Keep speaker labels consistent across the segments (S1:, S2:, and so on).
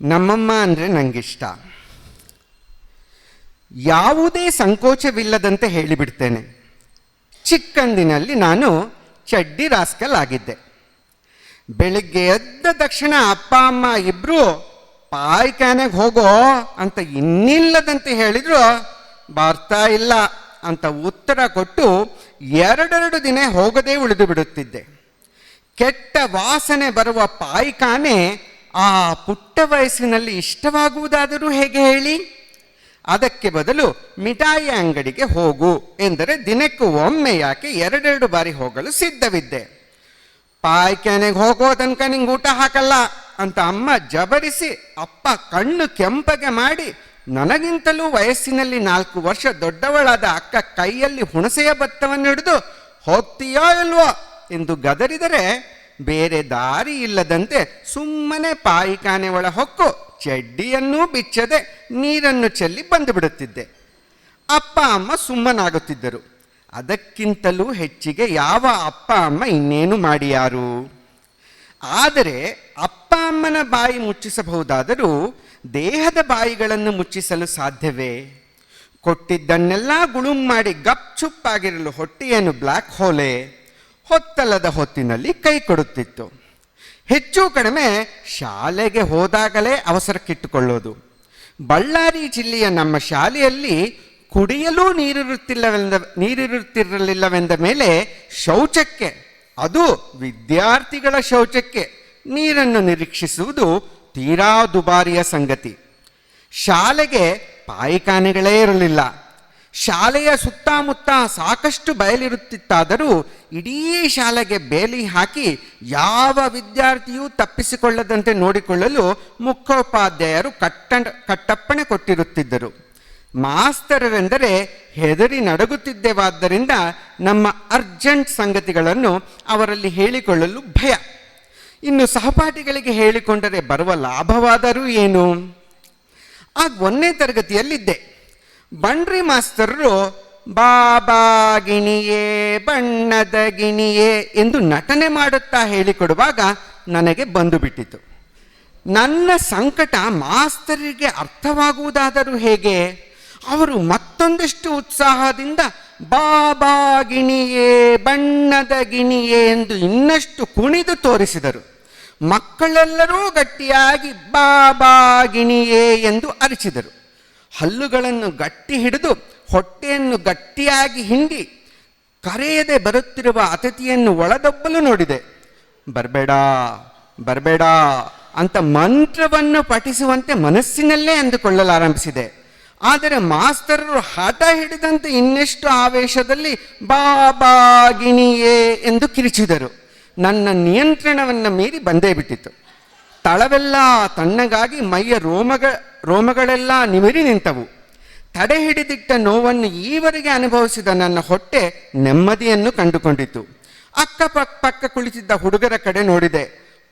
S1: ನಮ್ಮಮ್ಮ ಅಂದರೆ ನನಗಿಷ್ಟ ಯಾವುದೇ ಸಂಕೋಚವಿಲ್ಲದಂತೆ ಹೇಳಿಬಿಡ್ತೇನೆ. ಚಿಕ್ಕಂದಿನಲ್ಲಿ ನಾನು ಚಡ್ಡಿ ರಾಸ್ಕಲ್ ಆಗಿದ್ದೆ. ಬೆಳಿಗ್ಗೆ ಎದ್ದ ತಕ್ಷಣ ಅಪ್ಪ, ಅಮ್ಮ ಇಬ್ಬರು ಪಾಯ್ಖಾನೆಗೆ ಹೋಗೋ ಅಂತ ಇನ್ನಿಲ್ಲದಂತೆ ಹೇಳಿದ್ರು, ಬರ್ತಾ ಇಲ್ಲ ಅಂತ ಉತ್ತರ ಕೊಟ್ಟು ಎರಡೆರಡು ದಿನ ಹೋಗದೇ ಉಳಿದು ಬಿಡುತ್ತಿದ್ದೆ. ಕೆಟ್ಟ ವಾಸನೆ ಬರುವ ಪಾಯ್ಖಾನೆ ಆ ಪುಟ್ಟ ವಯಸ್ಸಿನಲ್ಲಿ ಇಷ್ಟವಾಗುವುದಾದರೂ ಹೇಗೆ ಹೇಳಿ? ಅದಕ್ಕೆ ಬದಲು ಮಿಠಾಯಿ ಅಂಗಡಿಗೆ ಹೋಗು ಎಂದರೆ ದಿನಕ್ಕೂ ಒಮ್ಮೆ ಯಾಕೆ ಎರಡೆರಡು ಬಾರಿ ಹೋಗಲು ಸಿದ್ಧವಿದ್ದೆ. ಪಾಯ್ಖಾನೆಗೆ ಹೋಗೋ ತನಕ ನಿಂಗೆ ಊಟ ಹಾಕಲ್ಲ ಅಂತ ಅಮ್ಮ ಜಬರಿಸಿ ಅಪ್ಪ ಕಣ್ಣು ಕೆಂಪಗೆ ಮಾಡಿ ನನಗಿಂತಲೂ ವಯಸ್ಸಿನಲ್ಲಿ ನಾಲ್ಕು ವರ್ಷ ದೊಡ್ಡವಳಾದ ಅಕ್ಕ ಕೈಯಲ್ಲಿ ಹುಣಸೆಯ ಭತ್ತವನ್ನು ಹಿಡಿದು ಹೋಗ್ತೀಯೋ ಇಲ್ವೋ ಎಂದು ಗದರಿದರೆ ಬೇರೆ ದಾರಿ ಇಲ್ಲದಂತೆ ಸುಮ್ಮನೆ ಪಾಯಿಖಾನೆ ಒಳ ಹೊಕ್ಕು, ಚಡ್ಡಿಯನ್ನೂ ಬಿಚ್ಚದೆ ನೀರನ್ನು ಚೆಲ್ಲಿ ಬಂದು ಬಿಡುತ್ತಿದ್ದೆ. ಅಪ್ಪ ಅಮ್ಮ ಸುಮ್ಮನಾಗುತ್ತಿದ್ದರು. ಅದಕ್ಕಿಂತಲೂ ಹೆಚ್ಚಿಗೆ ಯಾವ ಅಪ್ಪ ಅಮ್ಮ ಇನ್ನೇನು ಮಾಡಿಯಾರು? ಆದರೆ ಅಪ್ಪ ಅಮ್ಮನ ಬಾಯಿ ಮುಚ್ಚಿಸಬಹುದಾದರೂ ದೇಹದ ಬಾಯಿಗಳನ್ನು ಮುಚ್ಚಿಸಲು ಸಾಧ್ಯವೇ? ಕೊಟ್ಟಿದ್ದನ್ನೆಲ್ಲ ಗುಳುಂ ಮಾಡಿ ಗಪ್ ಚುಪ್ಪಾಗಿರಲು ಹೊಟ್ಟೆಯನ್ನು ಬ್ಲ್ಯಾಕ್ ಹೋಲೆ. ಹೊತ್ತಲದ ಹೊತ್ತಿನಲ್ಲಿ ಕೈ ಕೊಡುತ್ತಿತ್ತು. ಹೆಚ್ಚು ಕಡಿಮೆ ಶಾಲೆಗೆ ಹೋದಾಗಲೇ ಅವಸರಕ್ಕಿಟ್ಟುಕೊಳ್ಳೋದು. ಬಳ್ಳಾರಿ ಜಿಲ್ಲೆಯ ನಮ್ಮ ಶಾಲೆಯಲ್ಲಿ ಕುಡಿಯಲು ನೀರಿರುತ್ತಿಲ್ಲವೆಂದ, ನೀರಿರುತ್ತಿರಲಿಲ್ಲವೆಂದ ಮೇಲೆ ಶೌಚಕ್ಕೆ, ಅದು ವಿದ್ಯಾರ್ಥಿಗಳ ಶೌಚಕ್ಕೆ ನೀರನ್ನು ನಿರೀಕ್ಷಿಸುವುದು ತೀರಾ ದುಬಾರಿಯ ಸಂಗತಿ. ಶಾಲೆಗೆ ಪಾಯಿಖಾನೆಗಳೇ ಇರಲಿಲ್ಲ. ಶಾಲೆಯ ಸುತ್ತಮುತ್ತ ಸಾಕಷ್ಟು ಬಯಲಿರುತ್ತಿತ್ತಾದರೂ ಇಡೀ ಶಾಲೆಗೆ ಬೇಲಿ ಹಾಕಿ ಯಾವ ವಿದ್ಯಾರ್ಥಿಯೂ ತಪ್ಪಿಸಿಕೊಳ್ಳದಂತೆ ನೋಡಿಕೊಳ್ಳಲು ಮುಖ್ಯೋಪಾಧ್ಯಾಯರು ಕಟ್ಟ ಕಟ್ಟಪ್ಪಣೆ ಕೊಟ್ಟಿರುತ್ತಿದ್ದರು. ಮಾಸ್ತರರೆಂದರೆ ಹೆದರಿ ನಡಗುತ್ತಿದ್ದೇವಾದ್ದರಿಂದ ನಮ್ಮ ಅರ್ಜೆಂಟ್ ಸಂಗತಿಗಳನ್ನು ಅವರಲ್ಲಿ ಹೇಳಿಕೊಳ್ಳಲು ಭಯ. ಇನ್ನು ಸಹಪಾಠಿಗಳಿಗೆ ಹೇಳಿಕೊಂಡರೆ ಬರುವ ಲಾಭವಾದರೂ ಏನು? ಆಗ ಒಂದನೇ ತರಗತಿಯಲ್ಲಿದ್ದೆ. ಬಂಡ್ರಿ ಮಾಸ್ತರರು, ಬಾಬಾ ಗಿಣಿಯೇ, ಬಣ್ಣದ ಗಿಣಿಯೇ ಎಂದು ನಟನೆ ಮಾಡುತ್ತಾ ಹೇಳಿಕೊಡುವಾಗ ನನಗೆ ಬಂದು ಬಿಟ್ಟಿತು. ನನ್ನ ಸಂಕಟ ಮಾಸ್ತರಿಗೆ ಅರ್ಥವಾಗುವುದಾದರೂ ಹೇಗೆ? ಅವರು ಮತ್ತೊಂದಷ್ಟು ಉತ್ಸಾಹದಿಂದ, ಬಾಬಾ ಗಿಣಿಯೇ, ಬಣ್ಣದ ಗಿಣಿಯೇ ಎಂದು ಇನ್ನಷ್ಟು ಕುಣಿದು ತೋರಿಸಿದರು. ಮಕ್ಕಳೆಲ್ಲರೂ ಗಟ್ಟಿಯಾಗಿ, ಬಾಬಾ ಗಿಣಿಯೇ ಎಂದು ಅರಚಿದರು. ಹಲ್ಲುಗಳನ್ನು ಗಟ್ಟಿ ಹಿಡಿದು ಹೊಟ್ಟೆಯನ್ನು ಗಟ್ಟಿಯಾಗಿ ಹಿಂಡಿ ಕರೆಯದೆ ಬರುತ್ತಿರುವ ಅತಿಥಿಯನ್ನು ಒಳದೊಬ್ಬಲು ನೋಡಿದೆ. ಬರಬೇಡ ಬರಬೇಡ ಅಂತ ಮಂತ್ರವನ್ನು ಪಠಿಸುವಂತೆ ಮನಸ್ಸಿನಲ್ಲೇ ಅಂದುಕೊಳ್ಳಲಾರಂಭಿಸಿದೆ. ಆದರೆ ಮಾಸ್ತರರು ಹಠ ಹಿಡಿದಂತೆ ಇನ್ನೆಷ್ಟು ಆವೇಶದಲ್ಲಿ ಬಾಬಾ ಗಿಣಿಯೇ ಎಂದು ಕಿರಿಚಿದರು. ನನ್ನ ನಿಯಂತ್ರಣವನ್ನು ಮೀರಿ ಬಂದೇ ಬಿಟ್ಟಿತು. ತಳವೆಲ್ಲ ತಣ್ಣಗಾಗಿ ಮೈಯ ರೋಮಗ, ರೋಮಗಳೆಲ್ಲ ನಿಮಿರಿ ನಿಂತವು. ತಡೆ ಹಿಡಿದಿಟ್ಟ ನೋವನ್ನು ಈವರೆಗೆ ಅನುಭವಿಸಿದ ನನ್ನ ಹೊಟ್ಟೆ ನೆಮ್ಮದಿಯನ್ನು ಕಂಡುಕೊಂಡಿತು. ಅಕ್ಕ ಪಕ್ಕ ಪಕ್ಕ ಕುಳಿತಿದ್ದ ಹುಡುಗರ ಕಡೆ ನೋಡಿದೆ.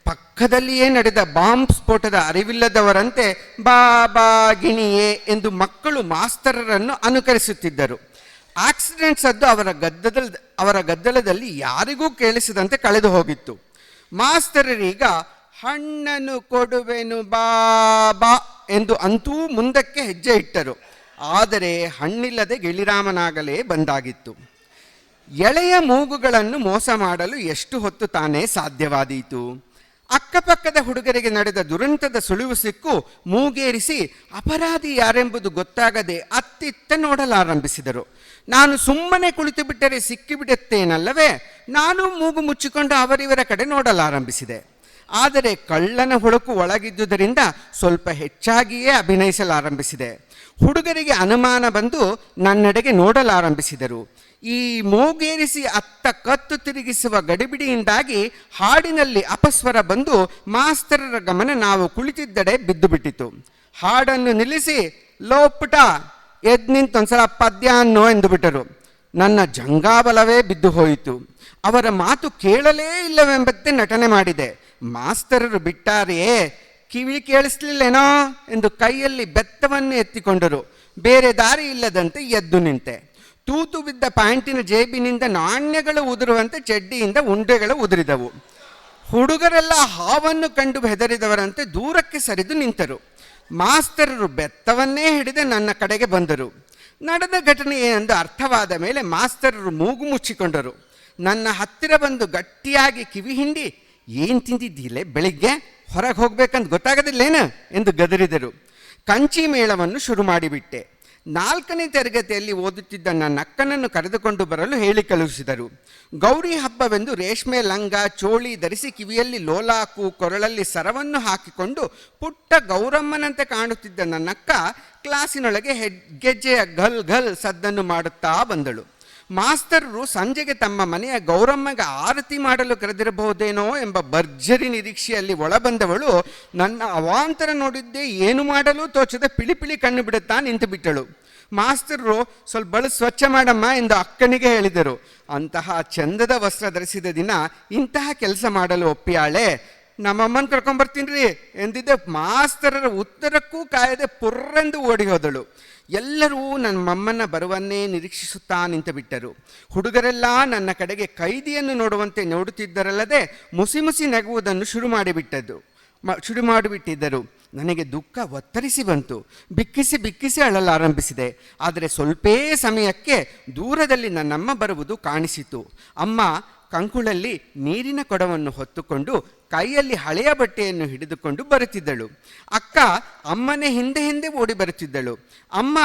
S1: ಪಕ್ಕದಲ್ಲಿಯೇ ನಡೆದ ಬಾಂಬ್ ಸ್ಫೋಟದ ಅರಿವಿಲ್ಲದವರಂತೆ, ಬಾ ಬಾ, ಗಿಣಿಯೇ ಎಂದು ಮಕ್ಕಳು ಮಾಸ್ತರರನ್ನು ಅನುಕರಿಸುತ್ತಿದ್ದರು. ಆಕ್ಸಿಡೆಂಟ್ ಸದ್ದು ಅವರ ಗದ್ದಲ ಅವರ ಗದ್ದಲದಲ್ಲಿ ಯಾರಿಗೂ ಕೇಳಿಸದಂತೆ ಕಳೆದು ಹೋಗಿತ್ತು. ಮಾಸ್ತರರೀಗ ಹಣ್ಣನ್ನು ಕೊಡುವೆನು ಬಾಬಾ ಎಂದು ಅಂತೂ ಮುಂದಕ್ಕೆ ಹೆಜ್ಜೆ ಇಟ್ಟರು. ಆದರೆ ಹಣ್ಣಿಲ್ಲದೆ ಗಿಳಿರಾಮನಾಗಲೇ ಬಂದಾಗಿತ್ತು. ಎಳೆಯ ಮೂಗುಗಳನ್ನು ಮೋಸ ಮಾಡಲು ಎಷ್ಟು ಹೊತ್ತು ತಾನೇ ಸಾಧ್ಯವಾದೀತು. ಅಕ್ಕಪಕ್ಕದ ಹುಡುಗರಿಗೆ ನಡೆದ ದುರಂತದ ಸುಳಿವು ಸಿಕ್ಕು ಮೂಗೇರಿಸಿ, ಅಪರಾಧಿ ಯಾರೆಂಬುದು ಗೊತ್ತಾಗದೆ ಅತ್ತಿತ್ತ ನೋಡಲಾರಂಭಿಸಿದರು. ನಾನು ಸುಮ್ಮನೆ ಕುಳಿತು ಬಿಟ್ಟರೆ ಸಿಕ್ಕಿಬಿಡುತ್ತೇನಲ್ಲವೇ? ನಾನು ಮೂಗು ಮುಚ್ಚಿಕೊಂಡು ಅವರಿವರ ಕಡೆ ನೋಡಲಾರಂಭಿಸಿದೆ. ಆದರೆ ಕಳ್ಳನ ಹುಳುಕು ಒಳಗಿದ್ದುದರಿಂದ ಸ್ವಲ್ಪ ಹೆಚ್ಚಾಗಿಯೇ ಅಭಿನಯಿಸಲಾರಂಭಿಸಿದೆ. ಹುಡುಗರಿಗೆ ಅನುಮಾನ ಬಂದು ನನ್ನೆಡೆಗೆ ನೋಡಲಾರಂಭಿಸಿದರು. ಈ ಮೂಗೇರಿಸಿ ಅತ್ತ ಕತ್ತು ತಿರುಗಿಸುವ ಗಡಿಬಿಡಿಯಿಂದಾಗಿ ಹಾಡಿನಲ್ಲಿ ಅಪಸ್ವರ ಬಂದು ಮಾಸ್ತರರ ಗಮನ ನಾವು ಕುಳಿತಿದ್ದಡೆ ಬಿದ್ದು ಬಿಟ್ಟಿತು ಹಾಡನ್ನು ನಿಲ್ಲಿಸಿ ಲೋಪುಟ ಎದ್ ನಿಂತೊಂದ್ಸಲ ಪದ್ಯ ಅನ್ನೋ ಎಂದು ಬಿಟ್ಟರು ನನ್ನ ಜಂಗಾಬಲವೇ ಬಿದ್ದು ಹೋಯಿತು ಅವರ ಮಾತು ಕೇಳಲೇ ಇಲ್ಲವೆಂಬಂತೆ ನಟನೆ ಮಾಡಿದೆ. ಮಾಸ್ತರರು ಬಿಟ್ಟಾರೆಯೇ ಕಿವಿ ಕೇಳಿಸ್ಲಿಲ್ಲೇನೋ ಎಂದು ಕೈಯಲ್ಲಿ ಬೆತ್ತವನ್ನು ಎತ್ತಿಕೊಂಡರು. ಬೇರೆ ದಾರಿ ಇಲ್ಲದಂತೆ ಎದ್ದು ನಿಂತೆ. ತೂತು ಬಿದ್ದ ಪ್ಯಾಂಟಿನ ಜೇಬಿನಿಂದ ನಾಣ್ಯಗಳು ಉದುರುವಂತೆ ಚಡ್ಡಿಯಿಂದ ಉಂಡೆಗಳು ಉದುರಿದವು. ಹುಡುಗರೆಲ್ಲ ಹಾವನ್ನು ಕಂಡು ಹೆದರಿದವರಂತೆ ದೂರಕ್ಕೆ ಸರಿದು ನಿಂತರು. ಮಾಸ್ತರರು ಬೆತ್ತವನ್ನೇ ಹಿಡಿದು ನನ್ನ ಕಡೆಗೆ ಬಂದರು. ನಡೆದ ಘಟನೆ ಏನೆಂದು ಅರ್ಥವಾದ ಮೇಲೆ ಮಾಸ್ತರರು ಮೂಗು ಮುಚ್ಚಿಕೊಂಡರು. ನನ್ನ ಹತ್ತಿರ ಬಂದು ಗಟ್ಟಿಯಾಗಿ ಕಿವಿ ಹಿಂಡಿ ಏನು ತಿಂದಿದ್ದೀಲೆ? ಬೆಳಿಗ್ಗೆ ಹೊರಗೆ ಹೋಗ್ಬೇಕಂತ ಗೊತ್ತಾಗೋದಿಲ್ಲೇನ? ಎಂದು ಗದರಿದರು. ಕಂಚಿ ಮೇಳವನ್ನು ಶುರು ಮಾಡಿಬಿಟ್ಟೆ. ನಾಲ್ಕನೇ ತರಗತಿಯಲ್ಲಿ ಓದುತ್ತಿದ್ದ ನನ್ನ ಅಕ್ಕನನ್ನು ಕರೆದುಕೊಂಡು ಬರಲು ಹೇಳಿ ಕಳುಹಿಸಿದರು. ಗೌರಿ ಹಬ್ಬವೆಂದು ರೇಷ್ಮೆ ಲಂಗ, ಚೋಳಿ ಧರಿಸಿ ಕಿವಿಯಲ್ಲಿ ಲೋಲಾಕು, ಕೊರಳಲ್ಲಿ ಸರವನ್ನು ಹಾಕಿಕೊಂಡು ಪುಟ್ಟ ಗೌರಮ್ಮನಂತೆ ಕಾಣುತ್ತಿದ್ದ ನನ್ನಕ್ಕ ಕ್ಲಾಸಿನೊಳಗೆ ಹೆಜ್ಜೆಯ ಘಲ್ ಘಲ್ ಸದ್ದನ್ನು ಮಾಡುತ್ತಾ ಬಂದಳು. ಮಾಸ್ತರರು ಸಂಜೆಗೆ ತಮ್ಮ ಮನೆಯ ಗೌರಮ್ಮಗೆ ಆರತಿ ಮಾಡಲು ಕರೆದಿರಬಹುದೇನೋ ಎಂಬ ಭರ್ಜರಿ ನಿರೀಕ್ಷೆಯಲ್ಲಿ ಒಳಬಂದವಳು ನನ್ನ ಅವಾಂತರ ನೋಡಿದ್ದೇ ಏನು ಮಾಡಲು ತೋಚದ ಪಿಳಿ ಪಿಳಿ ಕಣ್ಣು ಬಿಡುತ್ತಾ ನಿಂತು ಬಿಟ್ಟಳು. ಮಾಸ್ತರರು, ಸ್ವಲ್ಪ ಬಳು ಸ್ವಚ್ಛ ಮಾಡಮ್ಮ ಎಂದು ಅಕ್ಕನಿಗೆ ಹೇಳಿದರು. ಅಂತಹ ಚಂದದ ವಸ್ತ್ರ ಧರಿಸಿದ ದಿನ ಇಂತಹ ಕೆಲಸ ಮಾಡಲು ಒಪ್ಪಿಯಾಳೆ. ನಮ್ಮಮ್ಮನ ಕರ್ಕೊಂಬರ್ತೀನಿ ರೀ. ಎಂದಿದ್ದೆ ಮಾಸ್ತರರ ಉತ್ತರಕ್ಕೂ ಕಾಯದೆ ಪುರ್ರೆಂದು ಓಡಿ ಹೋದಳು. ಎಲ್ಲರೂ ನನ್ನ ಮಮ್ಮನ ಬರುವನ್ನೇ ನಿರೀಕ್ಷಿಸುತ್ತಾ ನಿಂತು ಬಿಟ್ಟರು. ಹುಡುಗರೆಲ್ಲ ನನ್ನ ಕಡೆಗೆ ಕೈದಿಯನ್ನು ನೋಡುವಂತೆ ನೋಡುತ್ತಿದ್ದರಲ್ಲದೆ ಮುಸಿ ಮುಸಿ ನಗುವುದನ್ನು ಶುರು ಮಾಡಿಬಿಟ್ಟದ್ದು. ಮ, ಶುರು ಮಾಡಿಬಿಟ್ಟಿದ್ದರು. ನನಗೆ ದುಃಖ ಒತ್ತರಿಸಿ ಬಂತು. ಬಿಕ್ಕಿಸಿ ಬಿಕ್ಕಿಸಿ ಅಳಲಾರಂಭಿಸಿದೆ. ಆದರೆ ಸ್ವಲ್ಪೇ ಸಮಯಕ್ಕೆ ದೂರದಲ್ಲಿ ನನ್ನಮ್ಮ ಬರುವುದು ಕಾಣಿಸಿತು. ಅಮ್ಮ ಕಂಕುಳಲ್ಲಿ ನೀರಿನ ಕೊಡವನ್ನು ಹೊತ್ತುಕೊಂಡು ಕೈಯಲ್ಲಿ ಹಳೆಯ ಬಟ್ಟೆಯನ್ನು ಹಿಡಿದುಕೊಂಡು ಬರುತ್ತಿದ್ದಳು. ಅಕ್ಕ, ಅಮ್ಮನೇ ಹಿಂದೆ ಹಿಂದೆ ಓಡಿ ಬರುತ್ತಿದ್ದಳು. ಅಮ್ಮ,